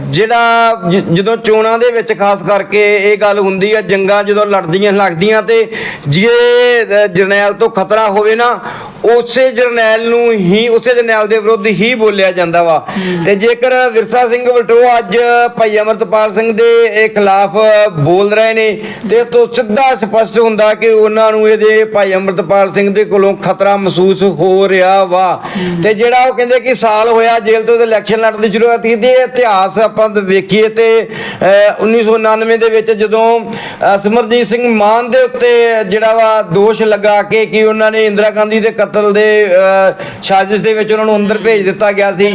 ਜਿਹੜਾ ਜਦੋਂ ਚੋਣਾਂ ਦੇ ਵਿੱਚ ਖਾਸ ਕਰਕੇ ਇਹ ਗੱਲ ਹੁੰਦੀ ਆ ਜੰਗਾਂ ਜਦੋਂ ਲੜਦੀਆਂ ਲੱਗਦੀਆਂ ਤੇ ਜਿਹੜੇ ਜਰਨੈਲ ਤੋਂ ਖਤਰਾ ਹੋਵੇ ਨਾ ਉਸੇ ਜਰਨੈਲ ਨੂੰ ਹੀ ਉਸੇ ਜਰਨੈਲ ਦੇ ਵਿਰੁੱਧ ਹੀ ਬੋਲਿਆ ਜਾਂਦਾ ਵਾ। ਤੇ ਜੇਕਰ ਵਿਰਸਾ ਸਿੰਘ ਵਲਟੋਆ ਅੱਜ ਭਾਈ ਅਮਰਤਪਾਲ ਸਿੰਘ ਦੇ ਖਿਲਾਫ ਬੋਲ ਰਹੇ ਨੇ ਤੇ ਤੋਂ ਸਿੱਧਾ ਸਪਸ਼ਟ ਹੁੰਦਾ ਕਿ ਉਹਨਾਂ ਨੂੰ ਇਹਦੇ ਭਾਈ ਅਮਰਤਪਾਲ ਸਿੰਘ ਦੇ ਕੋਲੋਂ ਖਤਰਾ ਮਹਿਸੂਸ ਹੋ ਰਿਹਾ ਵਾ। ਤੇ ਜਿਹੜਾ ਉਹ ਕਹਿੰਦੇ ਕਿ ਸਾਲ ਹੋਇਆ ਜੇਲ੍ਹ ਤੋਂ ਇਲੈਕਸ਼ਨ ਲੜਨ ਦੀ ਸ਼ੁਰੂਆਤ ਕੀਤੀ ਇਹ ਇਤਿਹਾਸ ਆਪਾਂ ਵੇਖੀਏ ਤੇ ਅਹ, 1999 ਦੇ ਵਿੱਚ ਜਦੋਂ ਸਿਮਰਜੀਤ ਸਿੰਘ ਮਾਨ ਦੇ ਉੱਤੇ ਜਿਹੜਾ ਵਾ ਦੋਸ਼ ਲਗਾ ਕੇ ਕਿ ਉਹਨਾਂ ਨੇ ਇੰਦਰਾ ਗਾਂਧੀ ਦੇ ਕਤਲ ਦੇ ਸਾਜ਼ਿਸ਼ ਦੇ ਵਿੱਚ ਉਹਨਾਂ ਨੂੰ ਅੰਦਰ ਭੇਜ ਦਿੱਤਾ ਗਿਆ ਸੀ।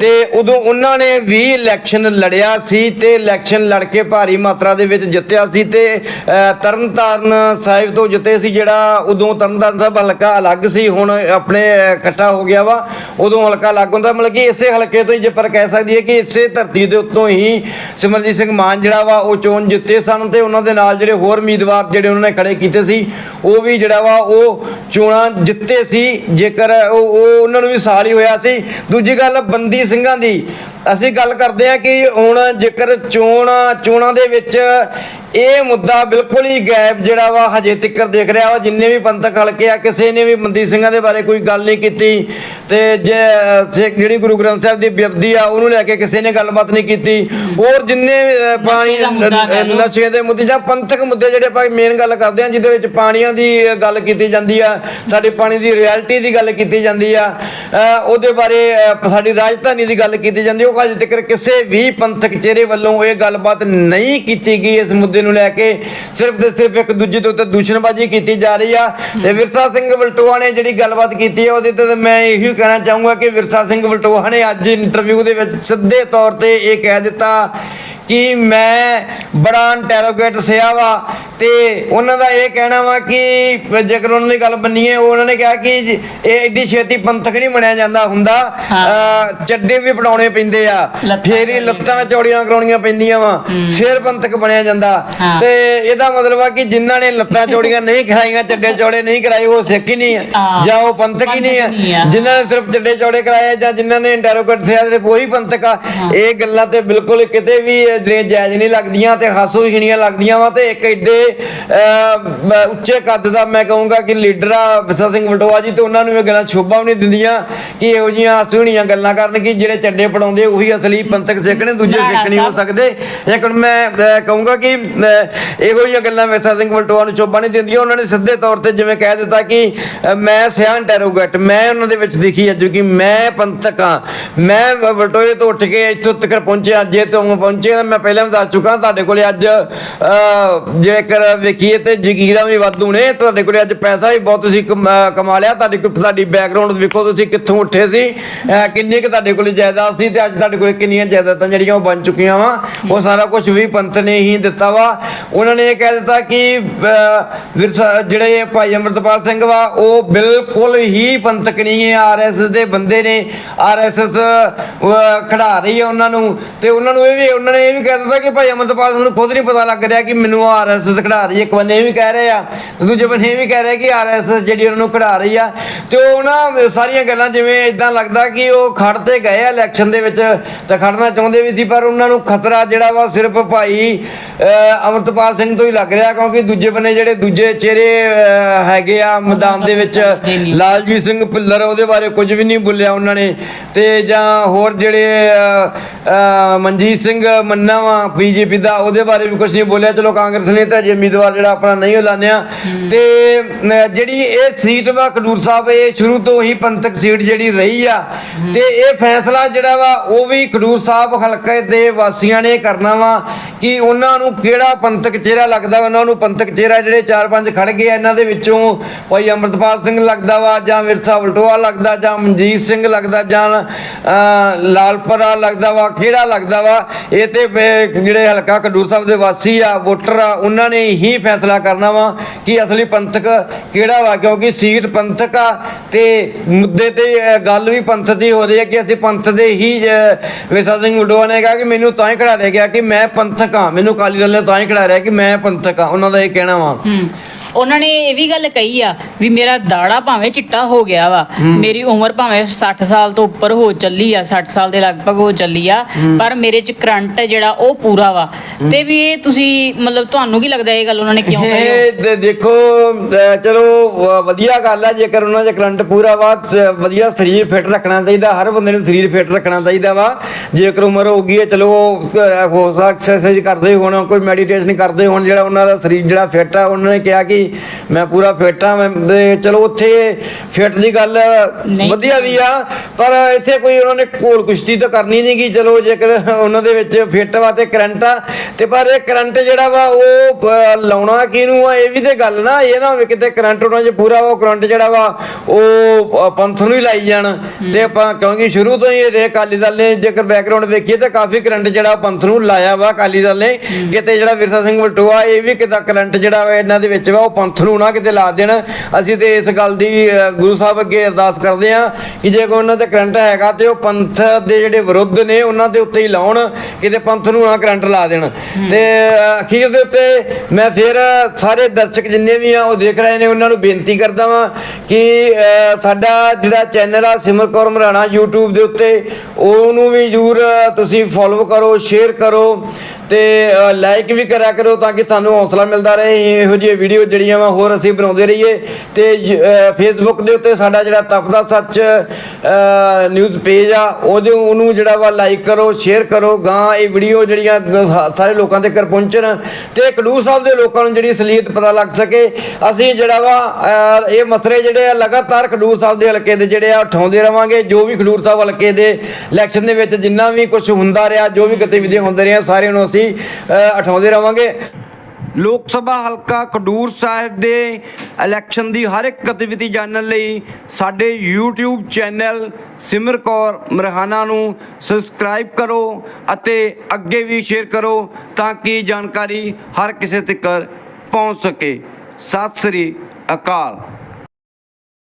ਤੇ ਉਦੋਂ ਉਹਨਾਂ ਨੇ ਵੀ ਇਲੈਕਸ਼ਨ ਲੜਿਆ ਸੀ ਤੇ ਇਲੈਕਸ਼ਨ ਲੜ ਕੇ ਭਾਰੀ ਮਾਤਰਾ ਦੇ ਵਿੱਚ ਜਿੱਤਿਆ ਸੀ ਤੇ ਤਰਨਤਾਰਨ ਸਾਹਿਬ ਤੋਂ ਜਿੱਤੇ ਸੀ ਜਿਹੜਾ ਉਦੋਂ ਤਰਨਤਾਰਨ ਸਾਹਿਬ ਹਲਕਾ ਅਲੱਗ ਸੀ ਹੁਣ ਆਪਣੇ ਇਕੱਠਾ ਹੋ ਗਿਆ ਵਾ ਉਦੋਂ ਹਲਕਾ ਅਲੱਗ ਹੁੰਦਾ ਮਤਲਬ ਕਿ ਇਸੇ ਹਲਕੇ ਤੋਂ ਹੀ ਜੇ ਕਹਿ ਸਕਦੀ ਹੈ ਕਿ ਇਸੇ ਧਰਤੀ ਦੇ ਉੱਤੋਂ ਹੀ ਸਿਮਰਜੀਤ ਸਿੰਘ ਮਾਨ ਜਿਹੜਾ ਵਾ ਉਹ ਚੋਣ ਜਿੱਤੇ ਸਨ ਤੇ ਉਹਨਾਂ ਦੇ ਨਾਲ ਜਿਹੜੇ ਹੋਰ ਉਮੀਦਵਾਰ ਜਿਹੜੇ ਉਹਨਾਂ ਨੇ ਖੜੇ ਕੀਤੇ ਸੀ, ਉਹ ਵੀ ਜਿਹੜਾ ਵਾ ਉਹ ਚੋਣਾਂ ਜਿੱਤੇ ਸੀ, ਜੇਕਰ ਉਹ ਉਹਨਾਂ ਨੂੰ ਵੀ ਸਾਲ ਹੀ ਹੋਇਆ ਸੀ। ਦੂਜੀ ਗੱਲ ਬੰਦੀ ਸਿੰਘਾਂ ਦੀ ਅਸੀਂ ਗੱਲ ਕਰਦੇ ਹਾਂ ਕਿ ਹੁਣ ਜੇਕਰ ਚੋਣ ਚੋਣਾਂ ਦੇ ਵਿੱਚ ਇਹ ਮੁੱਦਾ ਬਿਲਕੁਲ ਹੀ ਗਾਇਬ ਜਿਹੜਾ ਵਾ ਹਜੇ ਤੱਕ ਦੇਖ ਰਿਹਾ ਵਾ ਜਿੰਨੇ ਵੀ ਪੰਥਕ ਹਲਕੇ ਆ ਕਿਸੇ ਨੇ ਵੀ ਬੰਦੀ ਸਿੰਘਾਂ ਦੇ ਬਾਰੇ ਕੋਈ ਗੱਲ ਨਹੀਂ ਕੀਤੀ ਤੇ ਜੇ ਜਿਹੜੀ ਗੁਰੂ ਗ੍ਰੰਥ ਸਾਹਿਬ ਦੀ ਬਿਰਦੀ ਆ ਉਹਨੂੰ ਲੈ ਕੇ ਕਿਸੇ ਨੇ ਗੱਲਬਾਤ ਨਹੀਂ ਕੀਤੀ ਹੋਰ ਜਿੰਨੇ ਪਾਣੀ। ਨਸ਼ੇ ਦੇ ਮੁੱਦੇ ਜਾਂ ਪੰਥਕ ਮੁੱਦੇ ਜਿਹੜੇ ਆਪਾਂ ਮੇਨ ਗੱਲ ਕਰਦੇ ਆ ਜਿਹਦੇ ਵਿੱਚ ਪਾਣੀਆਂ ਦੀ ਗੱਲ ਕੀਤੀ ਜਾਂਦੀ ਆ ਸਾਡੇ ਪਾਣੀ ਦੀ ਰਿਐਲਿਟੀ ਦੀ ਗੱਲ ਕੀਤੀ ਜਾਂਦੀ ਆ ਉਹਦੇ ਬਾਰੇ ਸਾਡੀ ਰਾਜਧਾਨੀ ਦੀ ਗੱਲ ਕੀਤੀ ਜਾਂਦੀ ਉਹ ਅਜੇ ਤੱਕ ਕਿਸੇ ਵੀ ਪੰਥਕ ਚਿਹਰੇ ਵੱਲੋਂ ਇਹ ਗੱਲਬਾਤ ਨਹੀਂ ਕੀਤੀ ਗਈ ਇਸ ਮੁੱਦੇ ਨੂੰ ਲੈ ਕੇ, ਸਿਰਫ ਤੇ ਸਿਰਫ ਇੱਕ ਦੂਜੇ ਦੇ ਉੱਤੇ ਦੂਸ਼ਣਬਾਜ਼ੀ ਕੀਤੀ ਜਾ ਰਹੀ ਆ। ਤੇ ਵਿਰਸਾ ਸਿੰਘ ਵਲਟੋਆ ਨੇ ਜਿਹੜੀ ਗੱਲਬਾਤ ਕੀਤੀ ਹੈ ਉਹਦੇ ਤੇ ਮੈਂ ਇਹੀ ਕਹਿਣਾ ਚਾਹੂੰਗਾ ਕਿ ਵਿਰਸਾ ਸਿੰਘ ਵਲਟੋਆ ਨੇ ਅੱਜ ਇੰਟਰਵਿਊ ਦੇ ਵਿੱਚ ਸਿੱਧੇ ਤੌਰ ਤੇ ਇਹ ਕਹਿ ਦਿੱਤਾ ਕਿ ਮੈਂ ਬੜਾ ਇੰਟਰੋਗੇਟ ਸਿਆ ਵਾ ਤੇ ਉਹਨਾਂ ਦਾ ਇਹ ਕਹਿਣਾ ਵਾ ਕਿ ਜੇਕਰ ਉਹਨਾਂ ਦੀ ਗੱਲ ਉਹ ਉਹਨਾਂ ਨੇ ਕਿਹਾ ਕਿ ਇਹ ਐਡੀ ਛੇਤੀ ਪੰਥਕ ਨਹੀਂ ਬਣਿਆ ਜਾਂਦਾ ਹੁੰਦਾ। ਚੱਡੇ ਵੀ ਪੜਾਉਣੇ ਪੈਂਦੇ ਆ। ਫੇਰ ਹੀ ਲੱਤਾਂ ਚੌੜੀਆਂ ਕਰਾਉਣੀਆਂ ਪੈਂਦੀਆਂ ਵਾ। ਫੇਰ ਪੰਥਕ ਬਣਿਆ ਜਾਂਦਾ। ਤੇ ਇਹਦਾ ਮਤਲਬ ਆ ਕਿ ਜਿਨ੍ਹਾਂ ਨੇ ਲੱਤਾਂ ਚੌੜੀਆਂ ਨਹੀਂ ਕਰਾਈਆਂ ਚੱਡੇ ਚੌੜੇ ਨਹੀਂ ਕਰਾਏ ਉਹ ਸਿੱਖ ਹੀ ਨਹੀਂ ਆ। ਜਾਂ ਉਹ ਪੰਥਕ ਹੀ ਨਹੀਂ ਆ। ਜਿਨ੍ਹਾਂ ਨੇ ਸਿਰਫ ਚੱਡੇ ਚੌੜੇ ਕਰਾਏ ਜਾਂ ਜਿਨ੍ਹਾਂ ਨੇ ਇੰਟਰੋਗੇਟ ਸਿਆ ਸਿਰਫ ਉਹੀ ਪੰਥਕ ਆ। ਇਹ ਗੱਲਾਂ ਤੇ ਬਿਲਕੁਲ ਕਿਤੇ ਵੀ ਜਿਹੜੇ ਜਾਇਜ਼ ਨਹੀਂ ਲੱਗਦੀਆਂ ਤੇ ਹਾਸੋਹੀਣੀਆਂ ਲੱਗਦੀਆਂ ਵਾ ਤੇ ਇੱਕ ਬ- ਉੱਚੇ ਕੱਦ ਦਾ ਮੈਂ ਕਹੂੰਗਾ ਕਿ ਲੀਡਰ ਆ ਵਿਸਾ ਸਿੰਘ ਵਟੋਆ ਜੀ ਤੇ ਉਹਨਾਂ ਨੂੰ ਇਹ ਗੱਲਾਂ ਸ਼ੋਭਾ ਵੀ ਨਹੀਂ ਦਿੰਦੀਆਂ ਕਿ ਇਹੋ ਜਿਹੀਆਂ ਹਾਸੋਹੀਣੀਆਂ ਗੱਲਾਂ ਕਰਨ ਕਿ ਜਿਹੜੇ ਚੱਡੇ ਪੜਾਉਂਦੇ ਉਹੀ ਅਸਲੀ ਪੰਥਕ ਸਿੱਖ ਨੇ ਦੂਜੇ ਸਿੱਖ ਨਹੀਂ ਹੋ। ਸਕਦੇ। ਹੁਣ ਮੈਂ ਕਹੂੰਗਾ ਕਿ ਇਹੋ ਜਿਹੀਆਂ ਗੱਲਾਂ ਵਿਰਸਾ ਸਿੰਘ ਵਲਟੋਆ ਨੂੰ ਚੋਬਾ ਨਹੀਂ ਦਿੰਦੀਆਂ। ਉਹਨਾਂ ਨੇ ਸਿੱਧੇ ਤੌਰ ਤੇ ਜਿਵੇਂ ਕਹਿ ਦਿੱਤਾ ਕਿ ਮੈਂ ਸਿਆਣ ਟੈਰੋਗਟ ਮੈਂ ਉਹਨਾਂ ਦੇ ਵਿੱਚ ਦਿਖੀ ਅੱਜ ਕਿ ਮੈਂ ਪੰਥਕ ਹਾਂ ਮੈਂ ਵ- ਵਲਟੋਏ ਤੋਂ ਉੱਠ ਕੇ ਇੱਥੋਂ ਤੱਕ ਪਹੁੰਚਿਆ ਜੇ ਤੋਂ ਪਹੁੰਚੇ ਤਾਂ ਮੈਂ ਪਹਿਲਾਂ ਵੀ ਦੱਸ ਚੁੱਕਾ ਤੁਹਾਡੇ ਕੋਲੇ ਅੱਜ ਅਹ, ਜੇਕਰ ਵੇਖੀਏ ਤੇ ਜਗੀਰਾਂ ਵੀ ਵਾਧੂ ਨੇ ਤੁਹਾਡੇ ਕੋਲੇ ਅੱਜ ਪੈਸਾ ਵੀ ਬਹੁਤ ਤੁਸੀਂ ਕਮ- ਕਮਾ ਲਿਆ। ਤੁਹਾਡੀ ਕੋਲ ਤੁਹਾਡੀ ਬੈਕਗ੍ਰਾਉਂਡ ਵੇਖੋ ਤੁਸੀਂ ਕਿੱਥੋਂ ਉੱਠੇ ਸੀ ਅਹ, ਕਿੰਨੀ ਕੁ ਤੁਹਾਡੇ ਕੋਲੇ ਜਾਇਦਾਦ ਸੀ ਤੇ ਅੱਜ ਤੁਹਾਡੇ ਕੋਲੇ ਕਿੰਨੀਆਂ ਜਾਇਦਾਦਾਂ ਜਿਹੜੀਆਂ ਉਹ ਬਣ ਚੁੱਕੀਆਂ ਵਾ। ਉਹ ਸਾਰਾ ਕੁਝ ਵੀ ਪੰਥ ਨੇ ਹੀ ਦਿੱਤਾ ਵਾ। ਉਹਨਾਂ ਨੇ ਇਹ ਕਹਿ ਦਿੱਤਾ ਕਿ ਵਿਰਸਾ ਜਿਹੜੇ ਭਾਈ ਅਮਰਤਪਾਲ ਸਿੰਘ ਵਾ ਉਹ ਬਿਲਕੁਲ ਹੀ ਪੰਥਕ ਨਹੀਂ ਹੈ। ਆਰਐਸਐਸ ਦੇ ਬੰਦੇ ਨੇ। ਆਰਐਸਐਸ ਖੜਾ ਰਹੀ ਹੈ ਉਹਨਾਂ ਨੂੰ। ਤੇ ਉਹਨਾਂ ਨੂੰ ਇਹ ਵੀ ਉਹਨਾਂ ਨੇ ਵੀ ਕਹਿ ਦਿੱਤਾ ਕਿ ਭਾਈ ਅਮਰਤਪਾਲ ਨੂੰ ਖੁਦ ਨਹੀਂ ਪਤਾ ਲੱਗ ਰਿਹਾ ਕਿ ਮੈਨੂੰ ਆਰਐਸਐਸ ਖੜਾ ਰਹੀ ਹੈ। ਇੱਕ ਬੰਨੇ ਇਹ ਵੀ ਕਹਿ ਰਹੇ ਆ ਤੇ ਦੂਜੇ ਬੰਨੇ ਇਹ ਵੀ ਕਹਿ ਰਹੇ ਕਿ ਆਰਐਸਐਸ ਜਿਹੜੀ ਉਹਨਾਂ ਨੂੰ ਖੜਾ ਰਹੀ ਆ। ਤੇ ਉਹ ਨਾ ਸਾਰੀਆਂ ਗੱਲਾਂ ਜਿਵੇਂ ਇਦਾਂ ਲੱਗਦਾ ਕਿ ਉਹ ਖੜਦੇ ਗਏ ਆ ਇਲੈਕਸ਼ਨ ਦੇ ਵਿੱਚ ਤੇ ਖੜਨਾ ਚਾਹੁੰਦੇ ਵੀ ਸੀ ਪਰ ਉਹਨਾਂ ਨੂੰ ਖਤਰਾ ਜਿਹੜਾ ਵਾ ਸਿਰਫ ਭਾਈ ਅਮਰਤਪਾਲ ਸਿੰਘ ਤੋਂ ਹੀ ਲੱਗ ਰਿਹਾ ਕਿਉਂਕਿ ਦੂਜੇ ਬੰਨੇ ਜਿਹੜੇ ਦੂਜੇ ਚਿਹਰੇ ਹੈਗੇ ਆ ਮੈਦਾਨ ਦੇ ਵਿੱਚ। ਲਾਲਜੀਤ ਸਿੰਘ ਭੁੱਲਰ ਉਹਦੇ ਬਾਰੇ ਕੁਝ ਵੀ ਨਹੀਂ ਬੋਲਿਆ ਉਹਨਾਂ ਨੇ। ਤੇ ਜਾਂ ਹੋਰ ਜਿਹੜੇ ਮਨਜੀਤ ਸਿੰਘ ਮੰਨਾ ਵਾ ਬੀਜੇਪੀ ਦਾ ਉਹਦੇ ਬਾਰੇ ਵੀ ਕੁਝ ਨਹੀਂ ਬੋਲਿਆ। ਚਲੋ ਕਾਂਗਰਸ ਨੇ ਤਾਂ ਜੇ ਉਮੀਦਵਾਰ ਜਿਹੜਾ ਆਪਣਾ ਨਹੀਂ ਐਲਾਨਿਆ ਤੇ ਜਿਹੜੀ ਇਹ ਸੀਟ ਵਾ ਖਡੂਰ ਸਾਹਿਬ ਇਹ ਸ਼ੁਰੂ ਤੋਂ ਹੀ ਪੰਥਕ ਸੀਟ ਜਿਹੜੀ ਰਹੀ ਆ ਤੇ ਇਹ ਫੈਸਲਾ ਜਿਹੜਾ ਵਾ ਉਹ ਵੀ ਖਡੂਰ ਸਾਹਿਬ ਹਲਕੇ ਦੇ ਵਾਸੀਆਂ ਨੇ ਕਰਨਾ ਵਾ ਕਿ ਉਹਨਾਂ ਨੂੰ ਕਿਹੜਾ ਪੰਥਕ ਚਿਹਰਾ ਲੱਗਦਾ ਉਹਨਾਂ ਨੂੰ ਪੰਥਕ ਚਿਹਰਾ ਜਿਹੜੇ ਚਾਰ ਪੰਜ ਖੜ ਗਏ ਇਹਨਾਂ ਦੇ ਵਿੱਚੋਂ ਭਾਈ ਅਮਰਤਪਾਲ ਸਿੰਘ ਲੱਗਦਾ ਵਾ ਜਾਂ ਵਿਰਸਾ ਵਲਟੋਆ ਲੱਗਦਾ ਜਾਂ ਮਨਜੀਤ ਸਿੰਘ ਲੱਗਦਾ ਜਾਂ ਲਾਲਪਰਾ ਲੱਗਦਾ ਵਾ ਕਿਹੜਾ ਲੱਗਦਾ ਵਾ ਇਹ ਤੇ ਜਿਹੜੇ ਹਲਕਾ ਖਡੂਰ ਸਾਹਿਬ ਦੇ ਵਾਸੀ ਆ, ਵੋਟਰ ਆ, ਉਹਨਾਂ ਨੇ ਹੀ ਫੈਸਲਾ ਕਰਨਾ ਵਾ ਕਿ ਅਸਲੀ ਪੰਥਕ ਕਿਹੜਾ ਵਾ, ਕਿਉਂਕਿ ਸੀਟ ਪੰਥਕ ਆ ਤੇ ਮੁੱਦੇ ਤੇ ਗੱਲ ਵੀ ਪੰਥ ਦੀ ਹੋ ਰਹੀ ਹੈ ਕਿ ਅਸੀਂ ਪੰਥ ਦੇ ਹੀ ਵਿਸਾ ਸਿੰਘ ਵਡੋਆ ਨੇ ਕਿਹਾ ਕਿ ਮੈਨੂੰ ਤਾਂ ਹੀ ਖੜਾ ਰਿਹਾ ਗਿਆ ਕਿ ਮੈਂ ਪੰਥਕ ਆ ਮੈਨੂੰ ਕਾਲੀ ਦਲ ਨੇ ਤਾਂ ਹੀ ਖੜਾ ਰਿਹਾ ਕਿ ਮੈਂ ਪੰਥਕ ਆ ਉਹਨਾਂ ਦਾ ਇਹ ਕਹਿਣਾ ਵਾ। ਉਹਨਾਂ ਨੇ ਇਹ ਵੀ ਗੱਲ ਕਹੀ ਆ ਵੀ ਮੇਰਾ ਦਾੜਾ ਭਾਵੇਂ ਚਿੱਟਾ ਹੋ ਗਿਆ ਵਾ ਮੇਰੀ ਉਮਰ ਭਾਵੇਂ 60 ਸਾਲ ਤੋਂ ਉੱਪਰ ਹੋ ਚੱਲੀ ਆ 60 ਸਾਲ ਦੇ ਲਗਭਗ ਹੋ ਚੱਲੀ ਆ ਪਰ ਮੇਰੇ ਚ ਕਰੰਟ ਜਿਹੜਾ ਉਹ ਪੂਰਾ ਵਾ। ਤੇ ਵੀ ਇਹ ਤੁਸੀਂ ਮਤਲਬ ਤੁਹਾਨੂੰ ਕੀ ਲੱਗਦਾ ਇਹ ਗੱਲ ਉਹਨਾਂ ਨੇ ਕਿਉਂ ਕਹੀ? ਆ? ਇਹ ਦੇਖੋ ਚਲੋ ਵਧੀਆ ਗੱਲ ਹੈ ਜੇਕਰ ਉਹਨਾਂ ਦਾ ਕਰੰਟ ਪੂਰਾ ਵਾ ਵਧੀਆ ਸਰੀਰ ਫਿੱਟ ਰੱਖਣਾ ਚਾਹੀਦਾ ਹਰ ਬੰਦੇ ਨੂੰ ਸਰੀਰ ਫਿੱਟ ਰੱਖਣਾ ਚਾਹੀਦਾ ਵਾ। ਜੇਕਰ ਉਮਰ ਹੋ ਗਈ ਹੈ ਚਲੋ ਹੋ ਸਕਦਾ ਐਕਸਰਸਾਈਜ਼ ਕਰਦੇ ਹੋਣ ਕੋਈ ਮੈਡੀਟੇਸ਼ਨ ਕਰਦੇ ਹੋਣ ਜਿਹੜਾ ਉਹਨਾਂ ਦਾ ਸਰੀਰ ਜਿਹੜਾ ਫਿੱਟ ਆ ਉਹਨਾਂ ਨੇ ਕਿਹਾ ਕਿ ਮੈਂ ਪੂਰਾ ਫਿੱਟ ਆ ਮੈਂ ਤੇ ਚਲੋ ਉੱਥੇ ਫਿੱਟ ਦੀ ਗੱਲ। ਵਧੀਆ ਵੀ ਆ ਪਰ ਇੱਥੇ ਕੋਈ ਉਹਨਾਂ ਨੇ ਘੋਲ ਕੁਸ਼ਤੀ ਤਾਂ ਕਰਨੀ ਨਹੀਂ ਗੀ ਚਲੋ ਜੇਕਰ ਉਹਨਾਂ ਦੇ ਵਿੱਚ ਫਿੱਟ ਵਾ ਤੇ ਕਰੰਟ ਆ ਤੇ ਪਰ ਇਹ ਕਰੰਟ ਜਿਹੜਾ ਵਾ ਉਹ ਲਾਉਣਾ ਕਿਹਨੂੰ ਆ ਇਹ ਵੀ ਤੇ ਗੱਲ ਨਾ ਇਹ ਨਾ ਹੋਵੇ ਕਿਤੇ ਕਰੰਟ ਉਹਨਾਂ 'ਚ ਪੂਰਾ ਵਾ, ਉਹ ਕਰੰਟ ਜਿਹੜਾ ਵਾ ਉਹ ਪੰਥ ਨੂੰ ਹੀ ਲਾਈ ਜਾਣ। ਤੇ ਆਪਾਂ ਕਿਉਂਕਿ ਸ਼ੁਰੂ ਤੋਂ ਹੀ ਇਹ ਅਕਾਲੀ ਦਲ ਨੇ ਜੇਕਰ ਬੈਕਗ੍ਰਾਉਂਡ ਵੇਖੀਏ ਤਾਂ ਕਾਫੀ ਕਰੰਟ ਜਿਹੜਾ ਪੰਥ ਨੂੰ ਲਾਇਆ ਵਾ ਅਕਾਲੀ ਦਲ ਨੇ। ਕਿਤੇ ਜਿਹੜਾ ਵਿਰਸਾ ਸਿੰਘ ਵਲਟੋਆ ਇਹ ਵੀ ਕਿਤਾ ਕਰੰਟ ਜਿਹੜਾ ਵਾ ਇਹਨਾਂ ਦੇ ਵਿੱਚ ਵਾ ਉਹ ਪੰਥ ਨੂੰ ਨਾ ਕਿਤੇ ਲਾ ਦੇਣ। ਅਸੀਂ ਤੇ ਇਸ ਗੱਲ ਦੀ ਗੁਰੂ ਸਾਹਿਬ ਅੱਗੇ ਅਰਦਾਸ ਕਰਦੇ ਆ ਕਿ ਜੇ ਕੋਈ ਉਹਨਾਂ ਤੇ ਕਰੰਟ ਹੈਗਾ ਤੇ ਉਹ ਪੰਥ ਦੇ ਜਿਹੜੇ ਵਿਰੁੱਧ ਨੇ ਉਹਨਾਂ ਦੇ ਉੱਤੇ ਹੀ ਲਾਉਣ ਕਿਤੇ ਪੰਥ ਨੂੰ ਨਾ ਕਰੰਟ ਲਾ ਦੇਣ। ਤੇ ਅਖੀਰ ਦੇ ਉੱਤੇ ਮੈਂ ਫਿਰ ਸਾਰੇ ਦਰਸ਼ਕ ਜਿੰਨੇ ਵੀ ਆ ਉਹ ਦੇਖ ਰਹੇ ਨੇ ਉਹਨਾਂ ਨੂੰ ਬੇਨਤੀ ਕਰਦਾ ਵਾਂ ਕਿ ਸਾਡਾ ਜਿਹੜਾ ਚੈਨਲ ਆ ਸਿਮਰ ਕੌਰ ਮਰਾਣਾ YouTube ਦੇ ਉੱਤੇ ਉਹਨੂੰ ਵੀ ਜਰੂਰ ਤੁਸੀਂ ਫੋਲੋ ਕਰੋ ਸ਼ੇਅਰ ਕਰੋ। ਤੇ ਲਾਈਕ ਵੀ ਕਰਿਆ ਕਰੋ ਤਾਂ ਕਿ ਸਾਨੂੰ ਹੌਸਲਾ ਮਿਲਦਾ ਰਹੇ। ਇਹੋ ਜਿਹੀ ਵੀਡੀਓ ਜਿਹੜੀਆਂ ਵਾ ਹੋਰ ਅਸੀਂ ਬਣਾਉਂਦੇ ਰਹੀਏ। ਤੇ ਫੇਸਬੁੱਕ ਦੇ ਉੱਤੇ ਸਾਡਾ ਜਿਹੜਾ ਤਪਦਾ ਸੱਚ ਨਿਊਜ਼ ਪੇਜ ਆ, ਉਹਦੇ, ਉਹਨੂੰ ਜਿਹੜਾ ਵਾ ਲਾਈਕ ਕਰੋ ਸ਼ੇਅਰ ਕਰੋ। ਗਾਂ ਇਹ ਵੀਡੀਓ ਜਿਹੜੀਆਂ ਸਾਰੇ ਲੋਕਾਂ ਦੇ ਘਰ ਪਹੁੰਚਣ। ਤੇ ਖਡੂਰ ਸਾਹਿਬ ਦੇ ਲੋਕਾਂ ਨੂੰ ਜਿਹੜੀ ਅਸਲੀਅਤ ਪਤਾ ਲੱਗ ਸਕੇ। ਅਸੀਂ ਜਿਹੜਾ ਵਾ ਇਹ ਮਸਲੇ ਜਿਹੜੇ ਆ, ਲਗਾਤਾਰ ਖਡੂਰ ਸਾਹਿਬ ਦੇ ਹਲਕੇ ਦੇ ਜਿਹੜੇ ਆ, ਉਠਾਉਂਦੇ ਰਵਾਂਗੇ। ਜੋ ਵੀ ਖਡੂਰ ਸਾਹਿਬ ਹਲਕੇ ਦੇ ਇਲੈਕਸ਼ਨ ਦੇ ਵਿੱਚ ਜਿੰਨਾ ਵੀ ਕੁਝ ਹੁੰਦਾ ਰਿਹਾ, ਜੋ ਵੀ ਗਤੀਵਿਧੀਆਂ ਹੁੰਦੀਆਂ ਰਹੀਆਂ, ਸਾਰਿਆਂ ਨੂੰ ਅਸੀਂ ਉਠਾਉਂਦੇ ਰਵਾਂਗੇ। ਲੋਕ ਸਭਾ ਹਲਕਾ ਖਡੂਰ ਸਾਹਿਬ ਦੇ ਇਲੈਕਸ਼ਨ ਦੀ ਹਰ ਇੱਕ ਗਤੀਵਿਧੀ ਜਾਣਨ ਲਈ ਸਾਡੇ YouTube ਚੈਨਲ ਸਿਮਰ ਕੌਰ ਮਰਹਾਨਾ ਨੂੰ ਸਬਸਕ੍ਰਾਈਬ ਕਰੋ ਅਤੇ ਅੱਗੇ ਵੀ ਸ਼ੇਅਰ ਕਰੋ ਤਾਂ ਕਿ ਜਾਣਕਾਰੀ ਹਰ ਕਿਸੇ ਤੱਕ ਪਹੁੰਚ ਸਕੇ। ਸਤਿ ਸ੍ਰੀ ਅਕਾਲ।